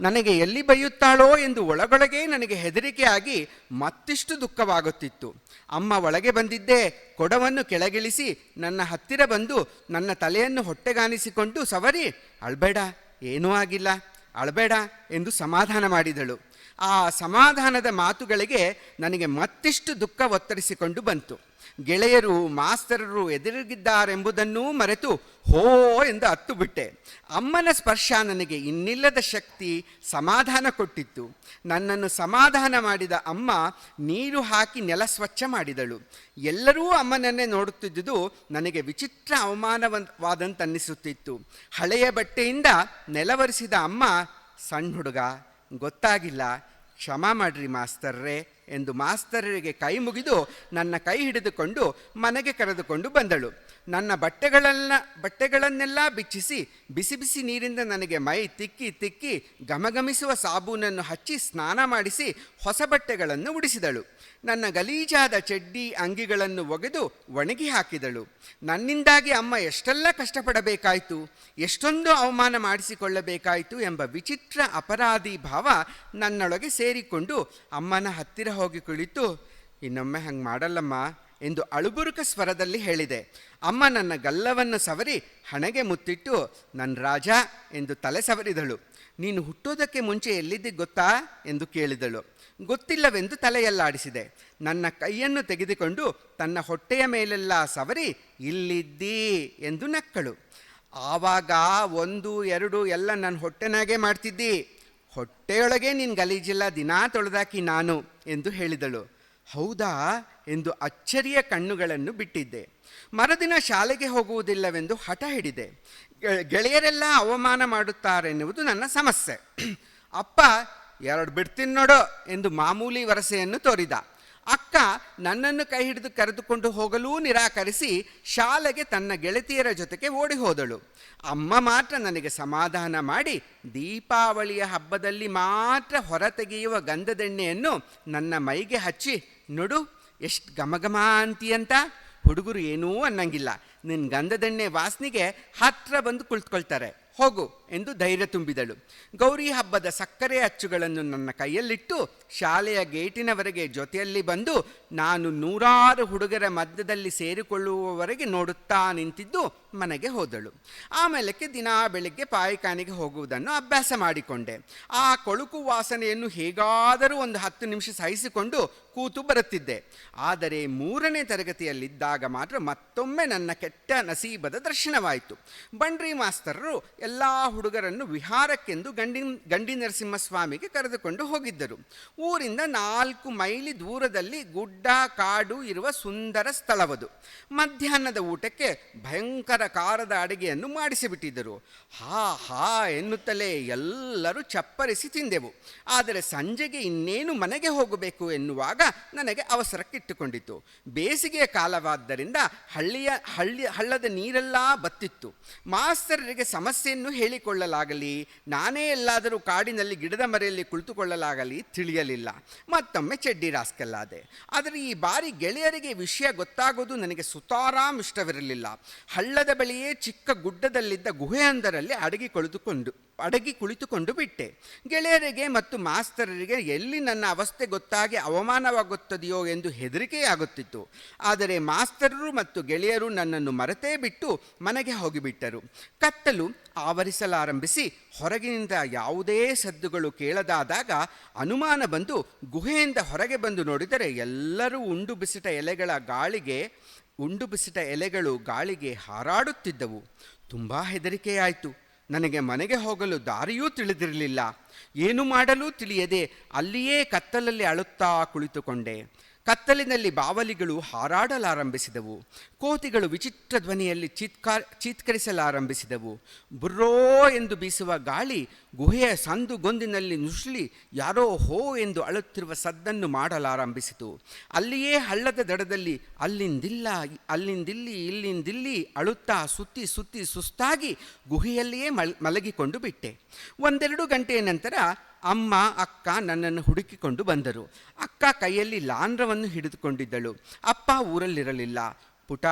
S1: ನನಗೆ ಎಲ್ಲಿ ಬೈಯುತ್ತಾಳೋ ಎಂದು ಒಳಗೊಳಗೆ ನನಗೆ ಹೆದರಿಕೆಯಾಗಿ ಮತ್ತಿಷ್ಟು ದುಃಖವಾಗುತ್ತಿತ್ತು. ಅಮ್ಮ ಒಳಗೆ ಬಂದಿದ್ದೇ ಕೊಡವನ್ನು ಕೆಳಗಿಳಿಸಿ ನನ್ನ ಹತ್ತಿರ ಬಂದು ನನ್ನ ತಲೆಯನ್ನು ಹೊಟ್ಟೆಗಾನಿಸಿಕೊಂಡು ಸವರಿ, ಅಳ್ಬೇಡ, ಏನೂ ಆಗಿಲ್ಲ, ಅಳಬೇಡ ಎಂದು ಸಮಾಧಾನ ಮಾಡಿದಳು. ಆ ಸಮಾಧಾನದ ಮಾತುಗಳಿಗೆ ನನಗೆ ಮತ್ತಿಷ್ಟು ದುಃಖ ಒತ್ತರಿಸಿಕೊಂಡು ಬಂತು. ಗೆಳೆಯರು, ಮಾಸ್ತರರು ಎದುರಿಗಿದ್ದಾರೆಂಬುದನ್ನೂ ಮರೆತು ಹೋ ಎಂದು ಹತ್ತು ಬಿಟ್ಟೆ ಅಮ್ಮನ ಸ್ಪರ್ಶ ನನಗೆ ಇನ್ನಿಲ್ಲದ ಶಕ್ತಿ ಸಮಾಧಾನ ಕೊಟ್ಟಿತ್ತು. ನನ್ನನ್ನು ಸಮಾಧಾನ ಮಾಡಿದ ಅಮ್ಮ ನೀರು ಹಾಕಿ ನೆಲ ಸ್ವಚ್ಛ ಮಾಡಿದಳು. ಎಲ್ಲರೂ ಅಮ್ಮನನ್ನೇ ನೋಡುತ್ತಿದ್ದುದು ನನಗೆ ವಿಚಿತ್ರ ಅವಮಾನವಾದಂತನ್ನಿಸುತ್ತಿತ್ತು. ಹಳೆಯ ಬಟ್ಟೆಯಿಂದ ನೆಲವರಿಸಿದ ಅಮ್ಮ, ಸಣ್ಣ ಹುಡುಗ ಗೊತ್ತಾಗಿಲ್ಲ ಕ್ಷಮ ಮಾಡ್ರಿ ಮಾಸ್ತರ್ರೇ ಎಂದು ಮಾಸ್ತರರಿಗೆ ಕೈ ಮುಗಿದು ನನ್ನ ಕೈ ಹಿಡಿದುಕೊಂಡು ಮನೆಗೆ ಕರೆದುಕೊಂಡು ಬಂದಳು. ನನ್ನ ಬಟ್ಟೆಗಳನ್ನ, ಬಟ್ಟೆಗಳನ್ನೆಲ್ಲ ಬಿಚ್ಚಿಸಿ, ಬಿಸಿ ಬಿಸಿ ನೀರಿಂದ ನನಗೆ ಮೈ ತಿಕ್ಕಿ ತಿಕ್ಕಿ ಗಮಗಮಿಸುವ ಸಾಬೂನನ್ನು ಹಚ್ಚಿ ಸ್ನಾನ ಮಾಡಿಸಿ ಹೊಸ ಬಟ್ಟೆಗಳನ್ನು ಉಡಿಸಿದಳು. ನನ್ನ ಗಲೀಜಾದ ಚಡ್ಡಿ ಅಂಗಿಗಳನ್ನು ಒಗೆದು ಒಣಗಿ ಹಾಕಿದಳು. ನನ್ನಿಂದಾಗಿ ಅಮ್ಮ ಎಷ್ಟೆಲ್ಲ ಕಷ್ಟಪಡಬೇಕಾಯಿತು, ಎಷ್ಟೊಂದು ಅವಮಾನ ಮಾಡಿಸಿಕೊಳ್ಳಬೇಕಾಯಿತು ಎಂಬ ವಿಚಿತ್ರ ಅಪರಾಧಿ ಭಾವ ನನ್ನೊಳಗೆ ಸೇರಿಕೊಂಡು ಅಮ್ಮನ ಹತ್ತಿರ ಹೋಗಿ ಕುಳಿತು, ಇನ್ನೊಮ್ಮೆ ಹಂಗೆ ಮಾಡಲ್ಲಮ್ಮ ಎಂದು ಅಳುಬುರುಕ ಸ್ವರದಲ್ಲಿ ಹೇಳಿದೆ. ಅಮ್ಮ ನನ್ನ ಗಲ್ಲವನ್ನು ಸವರಿ ಹಣೆಗೆ ಮುತ್ತಿಟ್ಟು ನನ್ನ ರಾಜ ಎಂದು ತಲೆ ಸವರಿದಳು. ನೀನು ಹುಟ್ಟೋದಕ್ಕೆ ಮುಂಚೆ ಎಲ್ಲಿದ್ದೆ ಗೊತ್ತಾ? ಎಂದು ಕೇಳಿದಳು. ಗೊತ್ತಿಲ್ಲವೆಂದು ತಲೆಯಲ್ಲಾಡಿಸಿದೆ. ನನ್ನ ಕೈಯನ್ನು ತೆಗೆದುಕೊಂಡು ತನ್ನ ಹೊಟ್ಟೆಯ ಮೇಲೆಲ್ಲ ಸವರಿ ಇಲ್ಲಿದ್ದೀ ಎಂದು ನಕ್ಕಳು. ಆವಾಗ ಒಂದು, ಎರಡು ಎಲ್ಲ ನನ್ನ ಹೊಟ್ಟೆನಾಗೆ ಮಾಡ್ತಿದ್ದಿ. ಹೊಟ್ಟೆಯೊಳಗೆ ನಿನ್ನ ಗಲೀಜಿಲ್ಲ, ದಿನಾ ತೊಳೆದಾಕಿ ನಾನು. ಎಂದು ಹೇಳಿದಳು. ಹೌದಾ ಎಂದು ಅಚ್ಚರಿಯ ಕಣ್ಣುಗಳನ್ನು ಬಿಟ್ಟಿದ್ದೆ. ಮರದಿನ ಶಾಲೆಗೆ ಹೋಗುವುದಿಲ್ಲವೆಂದು ಹಠ ಹಿಡಿದೆ. ಗೆಳೆಯರೆಲ್ಲ ಅವಮಾನ ಮಾಡುತ್ತಾರೆನ್ನುವುದು ನನ್ನ ಸಮಸ್ಯೆ. ಅಪ್ಪ, ಎರಡು ಬಿಡ್ತೀನಿ ನೋಡು ಎಂದು ಮಾಮೂಲಿ ವರಸೆಯನ್ನು ತೋರಿದ. ಅಕ್ಕ ನನ್ನನ್ನು ಕೈ ಹಿಡಿದು ಕರೆದುಕೊಂಡು ಹೋಗಲೂ ನಿರಾಕರಿಸಿ ಶಾಲೆಗೆ ತನ್ನ ಗೆಳತಿಯರ ಜೊತೆಗೆ ಓಡಿ ಹೋದಳು. ಅಮ್ಮ ಮಾತ್ರ ನನಗೆ ಸಮಾಧಾನ ಮಾಡಿ ದೀಪಾವಳಿಯ ಹಬ್ಬದಲ್ಲಿ ಮಾತ್ರ ಹೊರತೆಗೆಯುವ ಗಂಧದೆಣ್ಣೆಯನ್ನು ನನ್ನ ಮೈಗೆ ಹಚ್ಚಿ, ನೋಡು, ಎಷ್ಟು ಘಮಘಮ ಅಂತೀಯಂತ? ಹುಡುಗರು ಏನೂ ಅನ್ನಂಗಿಲ್ಲ. ನಿನ್ನ ಗಂಧದೆಣ್ಣೆ ವಾಸನೆಗೆ ಹತ್ತಿರ ಬಂದು ಕುಳಿತುಕೊಳ್ತಾರೆ. ಹೋಗು ಎಂದು ಧೈರ್ಯ ತುಂಬಿದಳು. ಗೌರಿ ಹಬ್ಬದ ಸಕ್ಕರೆ ಅಚ್ಚುಗಳನ್ನು ನನ್ನ ಕೈಯಲ್ಲಿಟ್ಟು ಶಾಲೆಯ ಗೇಟಿನವರೆಗೆ ಜೊತೆಯಲ್ಲಿ ಬಂದು ನಾನು ನೂರಾರು ಹುಡುಗರ ಮಧ್ಯದಲ್ಲಿ ಸೇರಿಕೊಳ್ಳುವವರೆಗೆ ನೋಡುತ್ತಾ ನಿಂತಿದ್ದು ಮನೆಗೆ ಹೋದಳು. ಆಮೇಲೆ ದಿನಾ ಬೆಳಿಗ್ಗೆ ಪಾಯಿಕಾನಿಗೆ ಹೋಗುವುದನ್ನು ಅಭ್ಯಾಸ ಮಾಡಿಕೊಂಡೆ. ಆ ಕೊಳುಕು ವಾಸನೆಯನ್ನು ಹೇಗಾದರೂ ಒಂದು ಹತ್ತು ನಿಮಿಷ ಸಹಿಸಿಕೊಂಡು ಕೂತು ಬರುತ್ತಿದ್ದೆ. ಆದರೆ ಮೂರನೇ ತರಗತಿಯಲ್ಲಿದ್ದಾಗ ಮಾತ್ರ ಮತ್ತೊಮ್ಮೆ ನನ್ನ ಕೆಟ್ಟ ನಸೀಬದ ದರ್ಶನವಾಯಿತು. ಬಂಡ್ರಿ ಮಾಸ್ತರರು ಎಲ್ಲ ಹುಡುಗರನ್ನು ವಿಹಾರಕ್ಕೆಂದು ಗಂಡಿ ಗಂಡಿ ನರಸಿಂಹಸ್ವಾಮಿಗೆ ಕರೆದುಕೊಂಡು ಹೋಗಿದ್ದರು. ಊರಿಂದ ನಾಲ್ಕು ಮೈಲಿ ದೂರದಲ್ಲಿ ಗುಡ್ಡ, ಕಾಡು ಇರುವ ಸುಂದರ ಸ್ಥಳವದು. ಮಧ್ಯಾಹ್ನದ ಊಟಕ್ಕೆ ಭಯಂಕರ ಕಾರದ ಅಡುಗೆಯನ್ನು ಮಾಡಿಸಿಬಿಟ್ಟಿದ್ದರು. ಹಾ ಹಾ ಎನ್ನುತ್ತಲೇ ಎಲ್ಲರೂ ಚಪ್ಪರಿಸಿ ತಿಂದೆವು. ಆದರೆ ಸಂಜೆಗೆ ಇನ್ನೇನು ಮನೆಗೆ ಹೋಗಬೇಕು ಎನ್ನುವಾಗ ನನಗೆ ಅವಸರಕ್ಕಿಟ್ಟುಕೊಂಡಿತು ಬೇಸಿಗೆಯ ಕಾಲವಾದ್ದರಿಂದ ಹಳ್ಳಿಯ, ಹಳ್ಳಿ, ಹಳ್ಳದ ನೀರೆಲ್ಲ ಬತ್ತಿತ್ತು. ಮಾಸ್ತರರಿಗೆ ಸಮಸ್ಯೆಯನ್ನು ಹೇಳಿಕೊಳ್ಳಲಾಗಲಿ, ನಾನೇ ಎಲ್ಲಾದರೂ ಕಾಡಿನಲ್ಲಿ ಗಿಡದ ಮರೆಯಲ್ಲಿ ಕುಳಿತುಕೊಳ್ಳಲಾಗಲಿ ತಿಳಿಯಲಿಲ್ಲ. ಮತ್ತೊಮ್ಮೆ ಚೆಡ್ಡಿ ರಾಸ್ಕಲ್ಲಾದೆ. ಆದರೆ ಈ ಬಾರಿ ಗೆಳೆಯರಿಗೆ ವಿಷಯ ಗೊತ್ತಾಗೋದು ನನಗೆ ಸುತಾರಾಮ್ ಇಷ್ಟವಿರಲಿಲ್ಲ. ಹಳ್ಳದ ಬಳಿಯೇ ಚಿಕ್ಕ ಗುಡ್ಡದಲ್ಲಿದ್ದ ಗುಹೆಯೊಂದರಲ್ಲಿ ಅಡಗಿ ಕುಳಿತುಕೊಂಡು ಅಡಗಿ ಕುಳಿತುಕೊಂಡು ಬಿಟ್ಟೆ. ಗೆಳೆಯರಿಗೆ ಮತ್ತು ಮಾಸ್ತರರಿಗೆ ಎಲ್ಲಿ ನನ್ನ ಅವಸ್ಥೆ ಗೊತ್ತಾಗಿ ಅವಮಾನವಾಗುತ್ತದೆಯೋ ಎಂದು ಹೆದರಿಕೆಯಾಗುತ್ತಿತ್ತು. ಆದರೆ ಮಾಸ್ತರರು ಮತ್ತು ಗೆಳೆಯರು ನನ್ನನ್ನು ಮರೆತೇ ಬಿಟ್ಟು ಮನೆಗೆ ಹೋಗಿಬಿಟ್ಟರು. ಕತ್ತಲು ಆವರಿಸಲಾರಂಭಿಸಿ ಹೊರಗಿನಿಂದ ಯಾವುದೇ ಸದ್ದುಗಳು ಕೇಳದಾದಾಗ ಅನುಮಾನ ಬಂದು ಗುಹೆಯಿಂದ ಹೊರಗೆ ಬಂದು ನೋಡಿದರೆ ಎಲ್ಲರೂ ಉಂಡು ಬಿಸಿಟ ಎಲೆಗಳ ಗಾಳಿಗೆ, ಉಂಡು ಬಿಸಿಟ ಎಲೆಗಳು ಗಾಳಿಗೆ ಹಾರಾಡುತ್ತಿದ್ದವು. ತುಂಬ ಹೆದರಿಕೆಯಾಯಿತು. ನನಗೆ ಮನೆಗೆ ಹೋಗಲು ದಾರಿಯೂ ತಿಳಿದಿರಲಿಲ್ಲ. ಏನು ಮಾಡಲೂ ತಿಳಿಯದೆ ಅಲ್ಲಿಯೇ ಕತ್ತಲಲ್ಲಿ ಅಳುತ್ತಾ ಕುಳಿತುಕೊಂಡೆ. ಕತ್ತಲಿನಲ್ಲಿ ಬಾವಲಿಗಳು ಹಾರಾಡಲಾರಂಭಿಸಿದವು. ಕೋತಿಗಳು ವಿಚಿತ್ರ ಧ್ವನಿಯಲ್ಲಿ ಚೀತ್ಕಾ, ಚೀತ್ಕರಿಸಲಾರಂಭಿಸಿದವು. ಬುರ್ರೋ ಎಂದು ಬೀಸುವ ಗಾಳಿ ಗುಹೆಯ ಸಂದುಗೊಂದಿನಲ್ಲಿ ನುಸುಳಿ ಯಾರೋ ಹೋ ಎಂದು ಅಳುತ್ತಿರುವ ಸದ್ದನ್ನು ಮಾಡಲಾರಂಭಿಸಿತು. ಅಲ್ಲಿಯೇ ಹಳ್ಳದ ದಡದಲ್ಲಿ ಅಲ್ಲಿಂದಿಲ್ಲ, ಅಲ್ಲಿಂದಿಲ್ಲಿ, ಇಲ್ಲಿಂದಿಲ್ಲಿ ಅಳುತ್ತಾ ಸುತ್ತಿ ಸುತ್ತಿ ಸುಸ್ತಾಗಿ ಗುಹೆಯಲ್ಲಿಯೇ ಮಲ್, ಮಲಗಿಕೊಂಡು ಬಿಟ್ಟೆ. ಒಂದೆರಡು ಗಂಟೆಯ ನಂತರ ಅಮ್ಮ, ಅಕ್ಕ ನನ್ನನ್ನು ಹುಡುಕಿಕೊಂಡು ಬಂದರು. ಅಕ್ಕ ಕೈಯಲ್ಲಿ ಲಾಂಡ್ರವನ್ನು ಹಿಡಿದುಕೊಂಡಿದ್ದಳು. ಅಪ್ಪ ಊರಲ್ಲಿರಲಿಲ್ಲ. ಪುಟ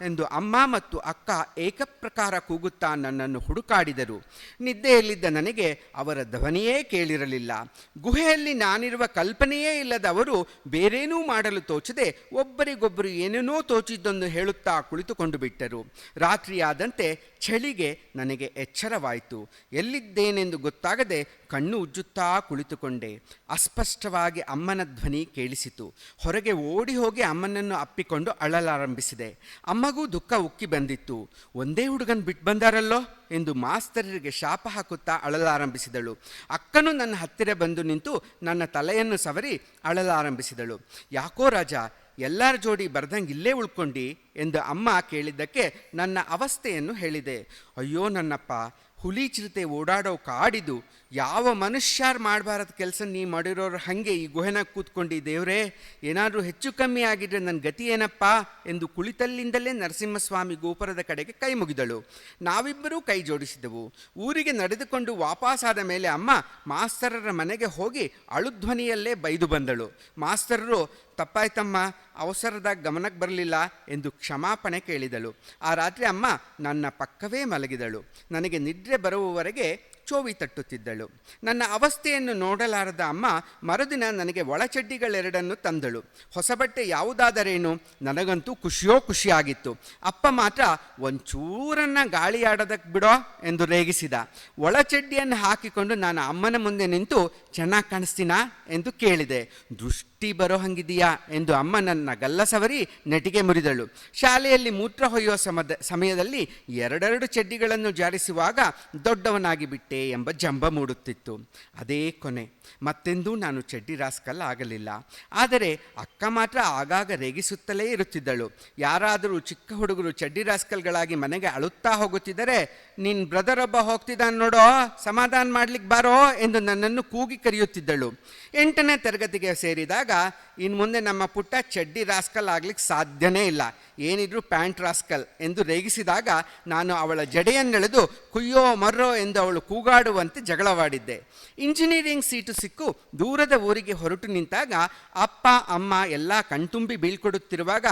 S1: ಎಂದು ಅಮ್ಮ ಮತ್ತು ಅಕ್ಕ ಏಕಪ್ರಕಾರ ಕೂಗುತ್ತಾ ನನ್ನನ್ನು ಹುಡುಕಾಡಿದರು. ನಿದ್ದೆಯಲ್ಲಿದ್ದ ನನಗೆ ಅವರ ಧ್ವನಿಯೇ ಕೇಳಿರಲಿಲ್ಲ. ಗುಹೆಯಲ್ಲಿ ನಾನಿರುವ ಕಲ್ಪನೆಯೇ ಇಲ್ಲದ ಅವರು ಬೇರೇನೂ ಮಾಡಲು ತೋಚದೆ ಒಬ್ಬರಿಗೊಬ್ಬರು ಏನೇನೋ ತೋಚಿದ್ದೊಂದು ಹೇಳುತ್ತಾ ಕುಳಿತುಕೊಂಡು ಬಿಟ್ಟರು. ರಾತ್ರಿಯಾದಂತೆ ಚಳಿಗೆ ನನಗೆ ಎಚ್ಚರವಾಯಿತು. ಎಲ್ಲಿದ್ದೇನೆಂದು ಗೊತ್ತಾಗದೆ ಕಣ್ಣು ಉಜ್ಜುತ್ತಾ ಕುಳಿತುಕೊಂಡೆ. ಅಸ್ಪಷ್ಟವಾಗಿ ಅಮ್ಮನ ಧ್ವನಿ ಕೇಳಿಸಿತು. ಹೊರಗೆ ಓಡಿ ಹೋಗಿ ಅಮ್ಮನನ್ನು ಅಪ್ಪಿಕೊಂಡು ಅಳಲಾರಂಭಿಸಿದೆ. ಅಮ್ಮಗೂ ದುಃಖ ಉಕ್ಕಿ ಬಂದಿತ್ತು. ಒಂದೇ ಹುಡುಗನ್ ಬಿಟ್ಟು ಬಂದಾರಲ್ಲೋ? ಎಂದು ಮಾಸ್ತರರಿಗೆ ಶಾಪ ಹಾಕುತ್ತಾ ಅಳಲಾರಂಭಿಸಿದಳು. ಅಕ್ಕನು ನನ್ನ ಹತ್ತಿರ ಬಂದು ನಿಂತು ನನ್ನ ತಲೆಯನ್ನು ಸವರಿ ಅಳಲಾರಂಭಿಸಿದಳು. ಯಾಕೋ ರಾಜ, ಎಲ್ಲರ ಜೋಡಿ ಬರ್ದಂಗೆ ಇಲ್ಲೇ ಉಳ್ಕೊಂಡು ಎಂದು ಅಮ್ಮ ಕೇಳಿದ್ದಕ್ಕೆ ನನ್ನ ಅವಸ್ಥೆಯನ್ನು ಹೇಳಿದೆ. ಅಯ್ಯೋ ನನ್ನಪ್ಪ, ಹುಲಿ ಚಿರತೆ ಓಡಾಡೋ ಕಾಡಿದು ಯಾವ ಮನುಷ್ಯಾರು ಮಾಡಬಾರದ ಕೆಲಸ ನೀ ಮಾಡಿರೋರು ಹಾಗೆ ಈ ಗುಹೆನಾಗ ಕೂತ್ಕೊಂಡು, ದೇವರೇ, ಏನಾದರೂ ಹೆಚ್ಚು ಕಮ್ಮಿ ಆಗಿದ್ರೆ ನನ್ನ ಗತಿ ಏನಪ್ಪ ಎಂದು ಕುಳಿತಲ್ಲಿಂದಲೇ ನರಸಿಂಹಸ್ವಾಮಿ ಗೋಪುರದ ಕಡೆಗೆ ಕೈ ಮುಗಿದಳು. ನಾವಿಬ್ಬರೂ ಕೈ ಜೋಡಿಸಿದೆವು. ಊರಿಗೆ ನಡೆದುಕೊಂಡು ವಾಪಸ್ಸಾದ ಮೇಲೆ ಅಮ್ಮ ಮಾಸ್ತರರ ಮನೆಗೆ ಹೋಗಿ ಅಳುಧ್ವನಿಯಲ್ಲೇ ಬೈದು ಬಂದಳು. ಮಾಸ್ತರರು, ತಪ್ಪಾಯ್ತಮ್ಮ ಅವಸರದಾಗ ಗಮನಕ್ಕೆ ಬರಲಿಲ್ಲ ಎಂದು ಕ್ಷಮಾಪಣೆ ಕೇಳಿದಳು. ಆ ರಾತ್ರಿ ಅಮ್ಮ ನನ್ನ ಪಕ್ಕವೇ ಮಲಗಿದಳು. ನನಗೆ ನಿದ್ರೆ ಬರುವವರೆಗೆ ಚೋವಿ ತಟ್ಟುತ್ತಿದ್ದಳು. ನನ್ನ ಅವಸ್ಥೆಯನ್ನು ನೋಡಲಾರದ ಅಮ್ಮ ಮರುದಿನ ನನಗೆ ಒಳಚಡ್ಡಿಗಳೆರಡನ್ನು ತಂದಳು. ಹೊಸ ಬಟ್ಟೆ ಯಾವುದಾದರೇನು? ನನಗಂತೂ ಖುಷಿಯೋ ಖುಷಿಯಾಗಿತ್ತು. ಅಪ್ಪ ಮಾತ್ರ, ಒಂಚೂರನ್ನ ಗಾಳಿಯಾಡೋದಕ್ಕೆ ಬಿಡೋ ಎಂದು ರೇಗಿಸಿದ. ಒಳಚಡ್ಡಿಯನ್ನು ಹಾಕಿಕೊಂಡು ನಾನು ಅಮ್ಮನ ಮುಂದೆ ನಿಂತು, ಚೆನ್ನಾಗಿ ಕಾಣಿಸ್ತೀನಾ? ಎಂದು ಕೇಳಿದೆ. ದೃಷ್ಟಿ ಬರೋ ಹಂಗಿದೆಯಾ? ಎಂದು ಅಮ್ಮ ನನ್ನ ಗಲ್ಲ ಸವರಿ ನೆಟಿಗೆ ಮುರಿದಳು. ಶಾಲೆಯಲ್ಲಿ ಮೂತ್ರ ಹೊಯ್ಯುವ ಸಮದ, ಸಮಯದಲ್ಲಿ ಎರಡೆರಡು ಚಡ್ಡಿಗಳನ್ನು ಜಾರಿಸುವಾಗ ದೊಡ್ಡವನಾಗಿ ಬಿಟ್ಟೆ. ಎಂಬ ಜಂಬ ಮೂಡುತ್ತಿತ್ತು. ಅದೇ ಕೊನೆ. ಮತ್ತೆಂದೂ ನಾನು ಚಡ್ಡಿ ರಾಸ್ಕಲ್ ಆಗಲಿಲ್ಲ. ಆದರೆ ಅಕ್ಕ ಮಾತ್ರ ಆಗಾಗ ರೇಗಿಸುತ್ತಲೇ ಇರುತ್ತಿದ್ದಳು. ಯಾರಾದರೂ ಚಿಕ್ಕ ಹುಡುಗರು ಚಡ್ಡಿ ರಾಸ್ಕಲ್ಗಳಾಗಿ ಮನೆಗೆ ಅಳುತ್ತಾ ಹೋಗುತ್ತಿದ್ದರೆ ನಿನ್ನ ಬ್ರದರ್ ಒಬ್ಬ ಹೋಗ್ತಿದ್ದಾನೆ ನೋಡೋ, ಸಮಾಧಾನ ಮಾಡ್ಲಿಕ್ಕೆ ಬಾರೋ ಎಂದು ನನ್ನನ್ನು ಕೂಗಿ ಕರೆಯುತ್ತಿದ್ದಳು. ಎಂಟನೇ ತರಗತಿಗೆ ಸೇರಿದಾಗ ಇನ್ನು ಮುಂದೆ ನಮ್ಮ ಪುಟ್ಟ ಚಡ್ಡಿ ರಾಸ್ಕಲ್ ಆಗ್ಲಿಕ್ಕೆ ಸಾಧ್ಯನೇ ಇಲ್ಲ. ಏನಿದ್ರು ಪ್ಯಾಂಟ್ ರಾಸ್ಕಲ್ ಎಂದು ರೇಗಿಸಿದಾಗ ನಾನು ಅವಳ ಜಡೆಯನ್ನೆಳೆದು ಕುಯ್ಯೋ ಮರ್ರೋ ಎಂದು ಅವಳು ಕೂಗಾಡುವಂತೆ ಜಗಳವಾಡಿದ್ದೆ. ಇಂಜಿನಿಯರಿಂಗ್ ಸೀಟು ಸಿಕ್ಕು ದೂರದ ಊರಿಗೆ ಹೊರಟು ನಿಂತಾಗ ಅಪ್ಪ, ಅಮ್ಮ ಎಲ್ಲ ಕಣ್ತುಂಬಿ ಬೀಳ್ಕೊಡುತ್ತಿರುವಾಗ,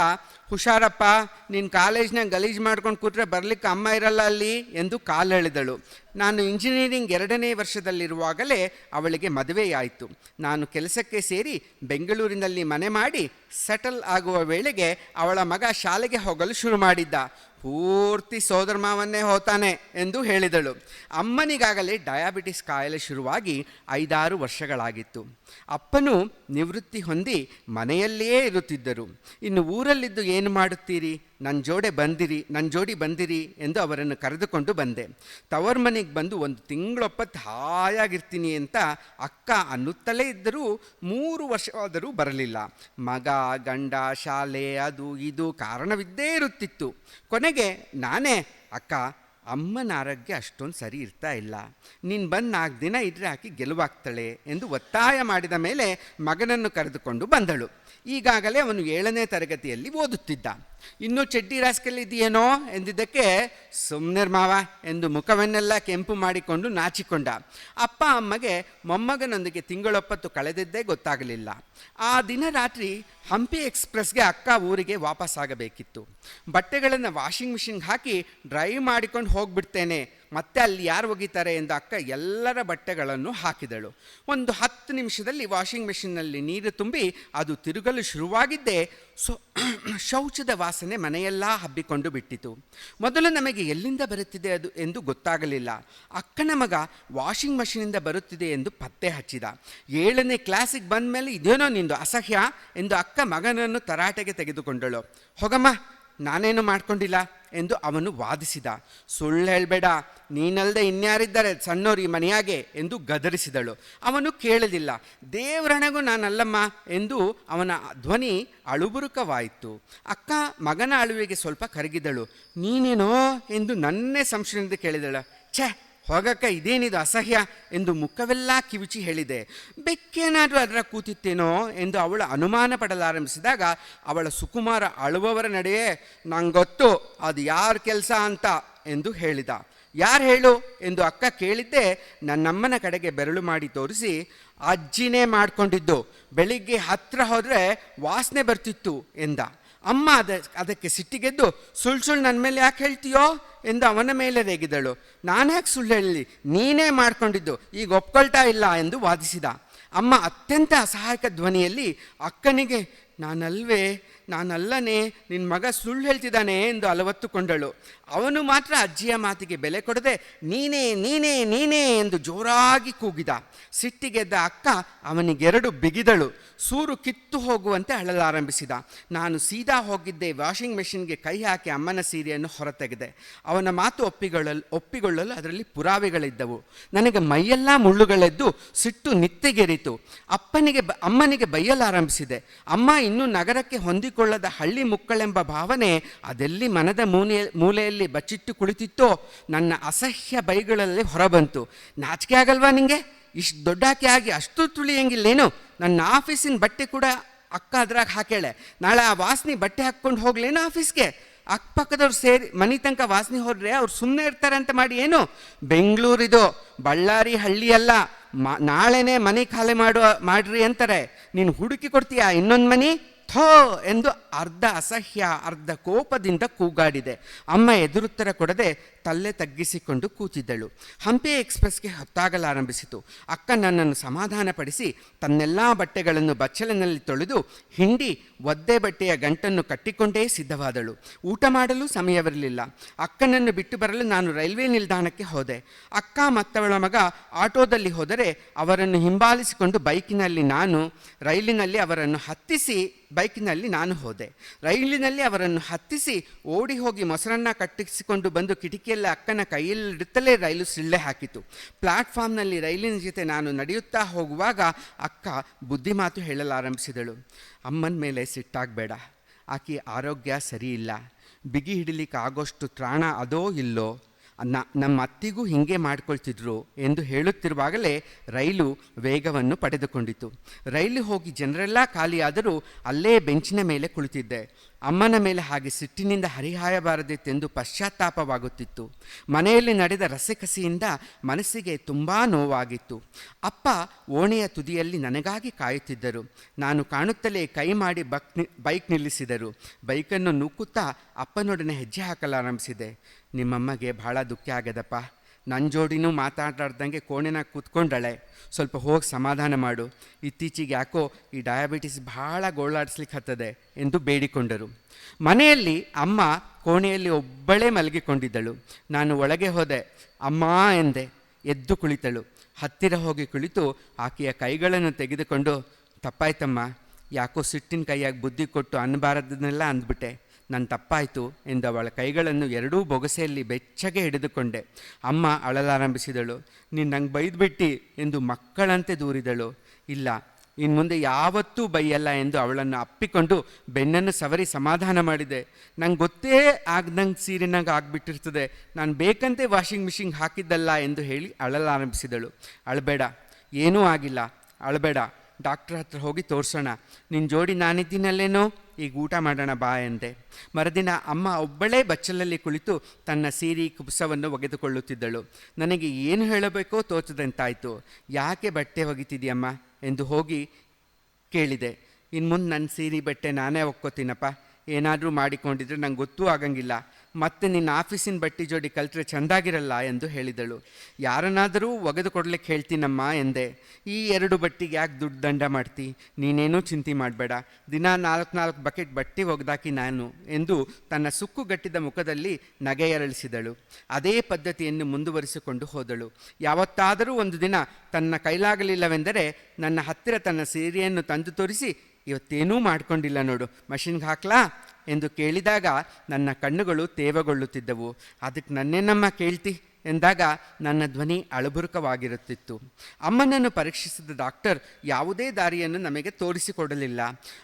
S1: ಹುಷಾರಪ್ಪ ನಿನ್ನ ಕಾಲೇಜ್ನಾಗ ಗಲೀಜು ಮಾಡ್ಕೊಂಡು ಕೂತ್ರೆ ಬರಲಿಕ್ಕೆ ಅಮ್ಮ ಇರಲ್ಲ ಅಲ್ಲಿ? ಎಂದು ಕಾಲೆಳೆದಳು. ನಾನು ಇಂಜಿನಿಯರಿಂಗ್ ಎರಡನೇ ವರ್ಷದಲ್ಲಿರುವಾಗಲೇ ಅವಳಿಗೆ ಮದುವೆಯಾಯಿತು. ನಾನು ಕೆಲಸಕ್ಕೆ ಸೇರಿ ಬೆಂಗಳೂರಿನಲ್ಲಿ ಮನೆ ಮಾಡಿ ಸೆಟಲ್ ಆಗುವ ವೇಳೆಗೆ ಅವಳ ಮಗ ಶಾಲೆಗೆ ಹೋಗಲು ಶುರು ಮಾಡಿದ್ದ. ಪೂರ್ತಿ ಸೋದರ ಮಾವನ್ನೇ ಹೋತಾನೆ ಎಂದು ಹೇಳಿದಳು. ಅಮ್ಮನಿಗಾಗಲೇ ಡಯಾಬಿಟಿಸ್ ಕಾಯಿಲೆ ಶುರುವಾಗಿ ಐದಾರು ವರ್ಷಗಳಾಗಿತ್ತು. ಅಪ್ಪನು ನಿವೃತ್ತಿ ಹೊಂದಿ ಮನೆಯಲ್ಲಿಯೇ ಇರುತ್ತಿದ್ದರು. ಇನ್ನು ಊರಲ್ಲಿದ್ದು ಏನು ಮಾಡುತ್ತೀರಿ? ನನ್ನ ಜೋಡೆ ಬಂದಿರಿ ನನ್ನ ಜೋಡಿ ಬಂದಿರಿ ಎಂದು ಅವರನ್ನು ಕರೆದುಕೊಂಡು ಬಂದೆ. ತವರ್ ಮನೆಗೆ ಬಂದು ಒಂದು ತಿಂಗಳೊಪ್ಪತ್ತು ಹಾಯಾಗಿರ್ತೀನಿ ಅಂತ ಅಕ್ಕ ಅನ್ನುತ್ತಲೇ ಇದ್ದರೂ ಮೂರು ವರ್ಷವಾದರೂ ಬರಲಿಲ್ಲ. ಮಗ, ಗಂಡ, ಶಾಲೆ, ಅದು ಇದು ಕಾರಣವಿದ್ದೇ ಇರುತ್ತಿತ್ತು. ಕೊನೆಗೆ ನಾನೇ, ಅಕ್ಕ ಅಮ್ಮನ ಆರೋಗ್ಯ ಅಷ್ಟೊಂದು ಸರಿ ಇರ್ತಾ ಇಲ್ಲ. ನೀನು ಬಂದು ನಾಲ್ಕು ದಿನ ಇದ್ರೆ ಹಾಕಿ ಗೆಲುವಾಗ್ತಾಳೆ ಎಂದು ಒತ್ತಾಯ ಮಾಡಿದ ಮೇಲೆ ಮಗನನ್ನು ಕರೆದುಕೊಂಡು ಬಂದಳು. ಈಗಾಗಲೇ ಅವನು ಏಳನೇ ತರಗತಿಯಲ್ಲಿ ಓದುತ್ತಿದ್ದ. ಇನ್ನೂ ಚಡ್ಡಿ ರಾಸ್ಕಲ್ಲಿದೆಯೇನೋ ಎಂದಿದ್ದಕ್ಕೆ ಸುಮ್ಮನೆ ಮಾವ, ಎಂದು ಮುಖವನ್ನೆಲ್ಲ ಕೆಂಪು ಮಾಡಿಕೊಂಡು ನಾಚಿಕೊಂಡ. ಅಪ್ಪ ಅಮ್ಮಗೆ, ಮೊಮ್ಮಗನೊಂದಿಗೆ ತಿಂಗಳೊಪ್ಪತ್ತು ಕಳೆದಿದ್ದೇ ಗೊತ್ತಾಗಲಿಲ್ಲ. ಆ ದಿನ ರಾತ್ರಿ ಹಂಪಿ ಎಕ್ಸ್ಪ್ರೆಸ್ಗೆ ಅಕ್ಕ ಊರಿಗೆ ವಾಪಸ್ಸಾಗಬೇಕಿತ್ತು. ಬಟ್ಟೆಗಳನ್ನು ವಾಷಿಂಗ್ ಮಿಷಿನ್ಗೆ ಹಾಕಿ ಡ್ರೈ ಮಾಡಿಕೊಂಡು ಹೋಗ್ಬಿಡ್ತೇನೆ ಮತ್ತೆ ಅಲ್ಲಿ ಯಾರು ಒಗಿತಾರೆ ಎಂದು ಅಕ್ಕ ಎಲ್ಲರ ಬಟ್ಟೆಗಳನ್ನು ಹಾಕಿದಳು. ಒಂದು ಹತ್ತು ನಿಮಿಷದಲ್ಲಿ ವಾಷಿಂಗ್ ಮೆಷಿನ್ನಲ್ಲಿ ನೀರು ತುಂಬಿ ಅದು ತಿರುಗಲು ಶುರುವಾಗಿದ್ದೇ ಸೊ, ಶೌಚದ ವಾಸನೆ ಮನೆಯೆಲ್ಲ ಹಬ್ಬಿಕೊಂಡು ಬಿಟ್ಟಿತು. ಮೊದಲು ನಮಗೆ ಎಲ್ಲಿಂದ ಬರುತ್ತಿದೆ ಅದು ಎಂದು ಗೊತ್ತಾಗಲಿಲ್ಲ. ಅಕ್ಕನ ಮಗ ವಾಷಿಂಗ್ ಮಷಿನಿಂದ ಬರುತ್ತಿದೆ ಎಂದು ಪತ್ತೆ ಹಚ್ಚಿದ. ಏಳನೇ ಕ್ಲಾಸಿಗೆ ಬಂದ ಮೇಲೆ ಇದೇನೋ ನಿಂದು ಅಸಹ್ಯ ಎಂದು ಅಕ್ಕ ಮಗನನ್ನು ತರಾಟೆಗೆ ತೆಗೆದುಕೊಂಡಳು. ಹೋಗಮ್ಮ, ನಾನೇನು ಮಾಡ್ಕೊಂಡಿಲ್ಲ? ಎಂದು ಅವನು ವಾದಿಸಿದ. ಸುಳ್ಳು ಹೇಳಬೇಡ ನೀನಲ್ಲದೆ ಇನ್ಯಾರಿದ್ದಾರೆ ಸಣ್ಣೋರು ಈ ಮನೆಯಾಗೆ ಎಂದು ಗದರಿಸಿದಳು. ಅವನು ಕೇಳಲಿಲ್ಲ ದೇವರಣಗೂ ನಾನಲ್ಲಮ್ಮ ಎಂದು ಅವನ ಧ್ವನಿ ಅಳುಬುರುಕವಾಯಿತು. ಅಕ್ಕ ಮಗನ ಅಳುವಿಗೆ ಸ್ವಲ್ಪ ಕರಗಿದಳು, ನೀನೇನೋ ಎಂದು ನನ್ನೇ ಸಂಶಯದಿಂದ ಕೇಳಿದಳು. ಛೇ ಹೋಗಕ್ಕ ಇದೇನಿದು ಅಸಹ್ಯ ಎಂದು ಮುಖವೆಲ್ಲ ಕಿವಿಚಿ ಹೇಳಿದೆ. ಬೆಕ್ಕೇನಾದರೂ ಅದರ ಕೂತಿತ್ತೇನೋ ಎಂದು ಅವಳು ಅನುಮಾನ ಪಡಲಾರಂಭಿಸಿದಾಗ ಅವಳ ಸುಕುಮಾರ ಅಳುವವರ ನಡೆಯೇ, ನಂಗೊತ್ತು, ಅದು ಯಾರ ಕೆಲಸ ಅಂತ? ಎಂದು ಹೇಳಿದ. ಯಾರು ಹೇಳು? ಎಂದು ಅಕ್ಕ ಕೇಳಿದ್ದೆ ನನ್ನಮ್ಮನ ಕಡೆಗೆ ಬೆರಳು ಮಾಡಿ ತೋರಿಸಿ, ಅಜ್ಜಿನೇ ಮಾಡಿಕೊಂಡಿದ್ದು. ಬೆಳಿಗ್ಗೆ ಹತ್ತಿರ ಹೋದರೆ ವಾಸನೆ ಬರ್ತಿತ್ತು, ಎಂದ. ಅಮ್ಮ ಅದ, ಅದಕ್ಕೆ ಸಿಟ್ಟಿಗೆದ್ದು ಸುಳ್ಳು ಸುಳ್ಳು ನನ್ನ ಮೇಲೆ ಯಾಕೆ ಹೇಳ್ತೀಯೋ? ಎಂದು ಅವನ ಮೇಲೆ ರೇಗಿದಳು. ನಾನು ಯಾಕೆ ಸುಳ್ಳು ಹೇಳಲಿ? ನೀನೇ ಮಾಡ್ಕೊಂಡಿದ್ದು. ಈಗ ಒಪ್ಕೊಳ್ತಾ ಇಲ್ಲ, ಎಂದು ವಾದಿಸಿದ. ಅಮ್ಮ ಅತ್ಯಂತ ಅಸಹಾಯಕ ಧ್ವನಿಯಲ್ಲಿ, ಅಕ್ಕನಿಗೆ ನಾನಲ್ವೇ, ನಾನಲ್ಲನೇ ನಿನ್ನ ಮಗ ಸುಳ್ಳು ಹೇಳ್ತಿದ್ದಾನೆ, ಎಂದು ಅಲವತ್ತುಕೊಂಡಳು. ಅವನು ಮಾತ್ರ ಅಜ್ಜಿಯ ಮಾತಿಗೆ ಬೆಲೆ ಕೊಡದೆ, ನೀನೇ ನೀನೇ ನೀನೇ ಎಂದು ಜೋರಾಗಿ ಕೂಗಿದ. ಸಿಟ್ಟಿಗೆದ್ದ ಅಕ್ಕ ಅವನಿಗೆರಡು ಬಿಗಿದಳು. ಸೂರು ಕಿತ್ತು ಹೋಗುವಂತೆ ಅಳಲಾರಂಭಿಸಿದ ನಾನು ಸೀದಾ ಹೋಗಿದ್ದೆ, ವಾಷಿಂಗ್ ಮೆಷಿನ್ಗೆ ಕೈ ಹಾಕಿ ಅಮ್ಮನ ಸೀರೆಯನ್ನು ಹೊರತೆಗೆದೆ. ಅವನ ಮಾತು ಒಪ್ಪಿಕೊಳ್ಳಲು ಒಪ್ಪಿಕೊಳ್ಳಲು ಅದರಲ್ಲಿ ಪುರಾವೆಗಳಿದ್ದವು. ನನಗೆ ಮೈಯೆಲ್ಲ ಮುಳ್ಳುಗಳೆದ್ದು ಸಿಟ್ಟು ನಿತ್ತಿಗೆರಿತು. ಅಪ್ಪನಿಗೆ ಅಮ್ಮನಿಗೆ ಬೈಯಲಾರಂಭಿಸಿದೆ ಅಮ್ಮ ಇನ್ನೂ ನಗರಕ್ಕೆ ಹೊಂದಿಕೊಳ್ಳದ ಹಳ್ಳಿ ಮುಕ್ಕಳೆಂಬ ಭಾವನೆ ಅದೆಲ್ಲಿ ಮನದ ಮೂಲೆ ಮೂಲೆಯಲ್ಲಿ ಬಚ್ಚಿಟ್ಟು ಕುಳಿತಿತ್ತೋ ನನ್ನ ಅಸಹ್ಯ ಬೈಗಳಲ್ಲಿ ಹೊರಬಂತು. ನಾಚಿಕೆ ಆಗಲ್ವಾ ನಿಂಗೆ? ಇಷ್ಟು ದೊಡ್ಡಾಕೆ ಆಗಿ ಅಷ್ಟು ತುಳಿಯಂಗಿಲ್ಲೇನು? ನನ್ನ ಆಫೀಸಿನ ಬಟ್ಟೆ ಕೂಡ ಅಕ್ಕ ಅದ್ರಾಗ ಹಾಕೇಳೆ ನಾಳೆ ಆ ವಾಸನೆ ಬಟ್ಟೆ ಹಾಕ್ಕೊಂಡು ಹೋಗ್ಲೇನು ಆಫೀಸ್ಗೆ? ಅಕ್ಕಪಕ್ಕದವ್ರು ಸೇರಿ ಮನೆ ತನಕ ವಾಸನೆ ಹೋದ್ರೆ ಅವ್ರು ಸುಮ್ಮನೆ ಇರ್ತಾರೆ ಅಂತ ಮಾಡಿ ಏನು? ಬೆಂಗಳೂರಿದು ಬಳ್ಳಾರಿ ಹಳ್ಳಿ ಅಲ್ಲ. ಮ, ನಾಳೆನೇ ಮನೆ ಖಾಲಿ ಮಾಡುವ, ಮಾಡ್ರಿ ಅಂತಾರೆ. ನೀನು ಹುಡುಕಿ ಕೊಡ್ತೀಯಾ ಇನ್ನೊಂದು ಮನೆ? ಥೋ ಎಂದು ಅರ್ಧ ಅಸಹ್ಯ, ಅರ್ಧ ಕೋಪದಿಂದ ಕೂಗಾಡಿದೆ. ಅಮ್ಮ ಎದುರುತ್ತರ ಕೊಡದೆ ತಲ್ಲೆ ತಗ್ಗಿಸಿಕೊಂಡು ಕೂತಿದ್ದಳು. ಹಂಪಿ ಎಕ್ಸ್ಪ್ರೆಸ್ಗೆ ಹೊತ್ತಾಗಲಾರಂಭಿಸಿತು ಅಕ್ಕ ನನ್ನನ್ನು ಸಮಾಧಾನಪಡಿಸಿ ತನ್ನೆಲ್ಲ ಬಟ್ಟೆಗಳನ್ನು ಬಚ್ಚಲಿನಲ್ಲಿ ತೊಳೆದು ಹಿಂಡಿ ಒದ್ದೆ ಬಟ್ಟೆಯ ಗಂಟನ್ನು ಕಟ್ಟಿಕೊಂಡೇ ಸಿದ್ಧವಾದಳು. ಊಟ ಮಾಡಲು ಸಮಯವಿರಲಿಲ್ಲ. ಅಕ್ಕನನ್ನು ಬಿಟ್ಟು ಬರಲು ನಾನು ರೈಲ್ವೆ ನಿಲ್ದಾಣಕ್ಕೆ ಹೋದೆ. ಅಕ್ಕ ಮತ್ತವಳ ಮಗ ಆಟೋದಲ್ಲಿ ಹೋದರೆ ಅವರನ್ನು ಹಿಂಬಾಲಿಸಿಕೊಂಡು ಬೈಕಿನಲ್ಲಿ ನಾನು ರೈಲಿನಲ್ಲಿ ಅವರನ್ನು ಹತ್ತಿಸಿ ಬೈಕಿನಲ್ಲಿ ನಾನು ಹೋದೆ. ರೈಲಿನಲ್ಲಿ ಅವರನ್ನು ಹತ್ತಿಸಿ ಓಡಿ ಹೋಗಿ ಮೊಸರನ್ನ ಕಟ್ಟಿಸಿಕೊಂಡು ಬಂದು ಕಿಟಕಿಯಲ್ಲಿ ಅಕ್ಕನ ಕೈಯಲ್ಲಿಡುತ್ತಲೇ ರೈಲು ಸಿಳ್ಳೆ ಹಾಕಿತು. ಪ್ಲಾಟ್ಫಾರ್ಮ್ನಲ್ಲಿ ರೈಲಿನ ಜೊತೆ ನಾನು ನಡೆಯುತ್ತಾ ಹೋಗುವಾಗ ಅಕ್ಕ ಬುದ್ಧಿ ಮಾತು ಹೇಳಲಾರಂಭಿಸಿದಳು. ಅಮ್ಮನ ಮೇಲೆ ಸಿಟ್ಟಾಗಬೇಡ. ಆಕೆ ಆರೋಗ್ಯ ಸರಿಯಿಲ್ಲ. ಬಿಗಿ ಹಿಡಿಲಿಕ್ಕೆ ಆಗೋಷ್ಟು ತ್ರಾಣ ಅದೋ ಇಲ್ಲೋ? ನಮ್ಮ ಅತ್ತಿಗೂ ಹೀಗೆ ಮಾಡಿಕೊಳ್ತಿದ್ರು ಎಂದು ಹೇಳುತ್ತಿರುವಾಗಲೇ ರೈಲು ವೇಗವನ್ನು ಪಡೆದುಕೊಂಡಿತು. ರೈಲು ಹೋಗಿ ಜನರೆಲ್ಲ ಖಾಲಿಯಾದರೂ ಅಲ್ಲೇ ಬೆಂಚಿನ ಮೇಲೆ ಕುಳಿತಿದ್ದೆ. ಅಮ್ಮನ ಮೇಲೆ ಹಾಗೆ ಸಿಟ್ಟಿನಿಂದ ಹರಿಹಾಯಬಾರದಿತ್ತೆಂದು ಪಶ್ಚಾತ್ತಾಪವಾಗುತ್ತಿತ್ತು. ಮನೆಯಲ್ಲಿ ನಡೆದ ರಸಕಸಿಯಿಂದ ಮನಸ್ಸಿಗೆ ತುಂಬ ನೋವಾಗಿತ್ತು. ಅಪ್ಪ ಓಣೆಯ ತುದಿಯಲ್ಲಿ ನನಗಾಗಿ ಕಾಯುತ್ತಿದ್ದರು. ನಾನು ಕಾಣುತ್ತಲೇ ಕೈ ಮಾಡಿ ಬಕ್, ಬೈಕ್ ನಿಲ್ಲಿಸಿದರು. ಬೈಕನ್ನು ನೂಕುತ್ತಾ ಅಪ್ಪನೊಡನೆ ಹೆಜ್ಜೆ ಹಾಕಲಾರಂಭಿಸಿದೆ. ನಿಮ್ಮಮ್ಮಗೆ ಭಾಳ ದುಃಖ ಆಗ್ಯದಪ್ಪ. ನನ್ನ ಜೋಡಿನೂ ಮಾತಾಡ್ಲಾರ್ದಂಗೆ ಕೋಣೆನ ಕೂತ್ಕೊಂಡಳೆ. ಸ್ವಲ್ಪ ಹೋಗಿ ಸಮಾಧಾನ ಮಾಡು. ಇತ್ತೀಚೆಗೆ ಯಾಕೋ ಈ ಡಯಾಬಿಟಿಸ್ ಭಾಳ ಗೋಳಾಡಿಸ್ಲಿಕ್ಕೆ ಹತ್ತದೆ ಎಂದು ಬೇಡಿಕೊಂಡರು. ಮನೆಯಲ್ಲಿ ಅಮ್ಮ ಕೋಣೆಯಲ್ಲಿ ಒಬ್ಬಳೇ ಮಲಗಿಕೊಂಡಿದ್ದಳು. ನಾನು ಒಳಗೆ ಹೋದೆ. ಅಮ್ಮ ಎಂದೆ. ಎದ್ದು ಕುಳಿತಳು. ಹತ್ತಿರ ಹೋಗಿ ಕುಳಿತು ಆಕೆಯ ಕೈಗಳನ್ನು ತೆಗೆದುಕೊಂಡು, ತಪ್ಪಾಯ್ತಮ್ಮ. ಯಾಕೋ ಸಿಟ್ಟಿನ ಕೈಯಾಗಿ ಬುದ್ಧಿ ಕೊಟ್ಟು ಅನ್ನಬಾರದನ್ನೆಲ್ಲ ಅಂದ್ಬಿಟ್ಟೆ. ನನ್ನ ತಪ್ಪಾಯಿತು ಎಂದು ಅವಳ ಕೈಗಳನ್ನು ಎರಡೂ ಬೊಗಸೆಯಲ್ಲಿ ಬೆಚ್ಚಗೆ ಹಿಡಿದುಕೊಂಡೆ. ಅಮ್ಮ ಅಳಲಾರಂಭಿಸಿದಳು. ನೀನು ನಂಗೆ ಬೈದ್ಬಿಟ್ಟಿ ಎಂದು ಮಕ್ಕಳಂತೆ ದೂರಿದಳು. ಇಲ್ಲ ಇನ್ನು ಮುಂದೆ ಯಾವತ್ತೂ ಬೈಯಲ್ಲ ಎಂದು ಅವಳನ್ನು ಅಪ್ಪಿಕೊಂಡು ಬೆನ್ನನ್ನು ಸವರಿ ಸಮಾಧಾನ ಮಾಡಿದೆ. ನಂಗೆ ಗೊತ್ತೇ ಆಗ್ದಂಗೆ ಸೀರೆನಾಗ ಆಗಿಬಿಟ್ಟಿರ್ತದೆ. ನಾನು ಬೇಕಂತೆ ವಾಷಿಂಗ್ ಮಿಷಿನ್ ಹಾಕಿದ್ದಲ್ಲ ಎಂದು ಹೇಳಿ ಅಳಲಾರಂಭಿಸಿದಳು. ಅಳಬೇಡ, ಏನೂ ಆಗಿಲ್ಲ. ಅಳಬೇಡ. ಡಾಕ್ಟ್ರ್ ಹತ್ರ ಹೋಗಿ ತೋರಿಸೋಣ. ನಿನ್ನ ಜೋಡಿ ನಾನಿದ್ದೀನಲ್ಲೇನೋ? ಈಗ ಊಟ ಮಾಡೋಣ ಬಾ ಎಂದೆ ಮರುದಿನ ಅಮ್ಮ ಒಬ್ಬಳೇ ಬಚ್ಚಲಲ್ಲಿ ಕುಳಿತು ತನ್ನ ಸೀರೆ, ಕುಬ್ಸವನ್ನು ಒಗೆದುಕೊಳ್ಳುತ್ತಿದ್ದಳು. ನನಗೆ ಏನು ಹೇಳಬೇಕೋ ತೋಚದಂತಾಯಿತು. ಯಾಕೆ ಬಟ್ಟೆ ಒಗಿತಿದ್ಯಮ್ಮ? ಎಂದು ಹೋಗಿ ಕೇಳಿದೆ. ಇನ್ನು ಮುಂದೆ ನನ್ನ ಸೀರೆ ಬಟ್ಟೆ ನಾನೇ ಒಕ್ಕೋತೀನಪ್ಪ. ಏನಾದರೂ ಮಾಡಿಕೊಂಡಿದ್ರೆ ನಂಗೆ ಗೊತ್ತೂ ಆಗಂಗಿಲ್ಲ. ಮತ್ತೆ ನಿನ್ನ ಆಫೀಸಿನ ಬಟ್ಟಿ ಜೋಡಿ ಕಲ್ತ್ರೆ ಚೆಂದಾಗಿರಲ್ಲ ಎಂದು ಹೇಳಿದಳು. ಯಾರನ್ನಾದರೂ ಒಗೆದುಕೊಡ್ಲಿಕ್ಕೆ ಹೇಳ್ತೀನಮ್ಮ ಎಂದೆ. ಈ ಎರಡು ಬಟ್ಟಿಗೆ ಯಾಕೆ ದುಡ್ಡು ದಂಡ ಮಾಡ್ತಿ? ನೀನೇನೂ ಚಿಂತೆ ಮಾಡಬೇಡ. ದಿನ ನಾಲ್ಕು ನಾಲ್ಕು ಬಕೆಟ್ ಬಟ್ಟೆ ಒಗೆದಾಕಿ ನಾನು ಎಂದು ತನ್ನ ಸುಕ್ಕುಗಟ್ಟಿದ ಮುಖದಲ್ಲಿ ನಗೆ ಎರಳಿಸಿದಳು. ಅದೇ ಪದ್ಧತಿಯನ್ನು ಮುಂದುವರಿಸಿಕೊಂಡು ಹೋದಳು. ಯಾವತ್ತಾದರೂ ಒಂದು ದಿನ ತನ್ನ ಕೈಲಾಗಲಿಲ್ಲವೆಂದರೆ ನನ್ನ ಹತ್ತಿರ ತನ್ನ ಸೀರೆಯನ್ನು ತಂದು ತೋರಿಸಿ ಇವತ್ತೇನೂ ಮಾಡ್ಕೊಂಡಿಲ್ಲ ನೋಡು. ಮಷಿನ್ಗೆ ಹಾಕ್ಲಾ? ಎಂದು ಕೇಳಿದಾಗ ನನ್ನ ಕಣ್ಣುಗಳು ತೇವಗೊಳ್ಳುತ್ತಿದ್ದವು. ಅದಕ್ಕೆ ನನ್ನೇನಮ್ಮ ಕೇಳ್ತಿ? ಎಂದಾಗ ನನ್ನ ಧ್ವನಿ ಅಳಬುರುಕವಾಗಿರುತ್ತಿತ್ತು. ಅಮ್ಮನನ್ನು ಪರೀಕ್ಷಿಸಿದ ಡಾಕ್ಟರ್ ಯಾವುದೇ ದಾರಿಯನ್ನು ನಮಗೆ ತೋರಿಸಿಕೊಡಲಿಲ್ಲ.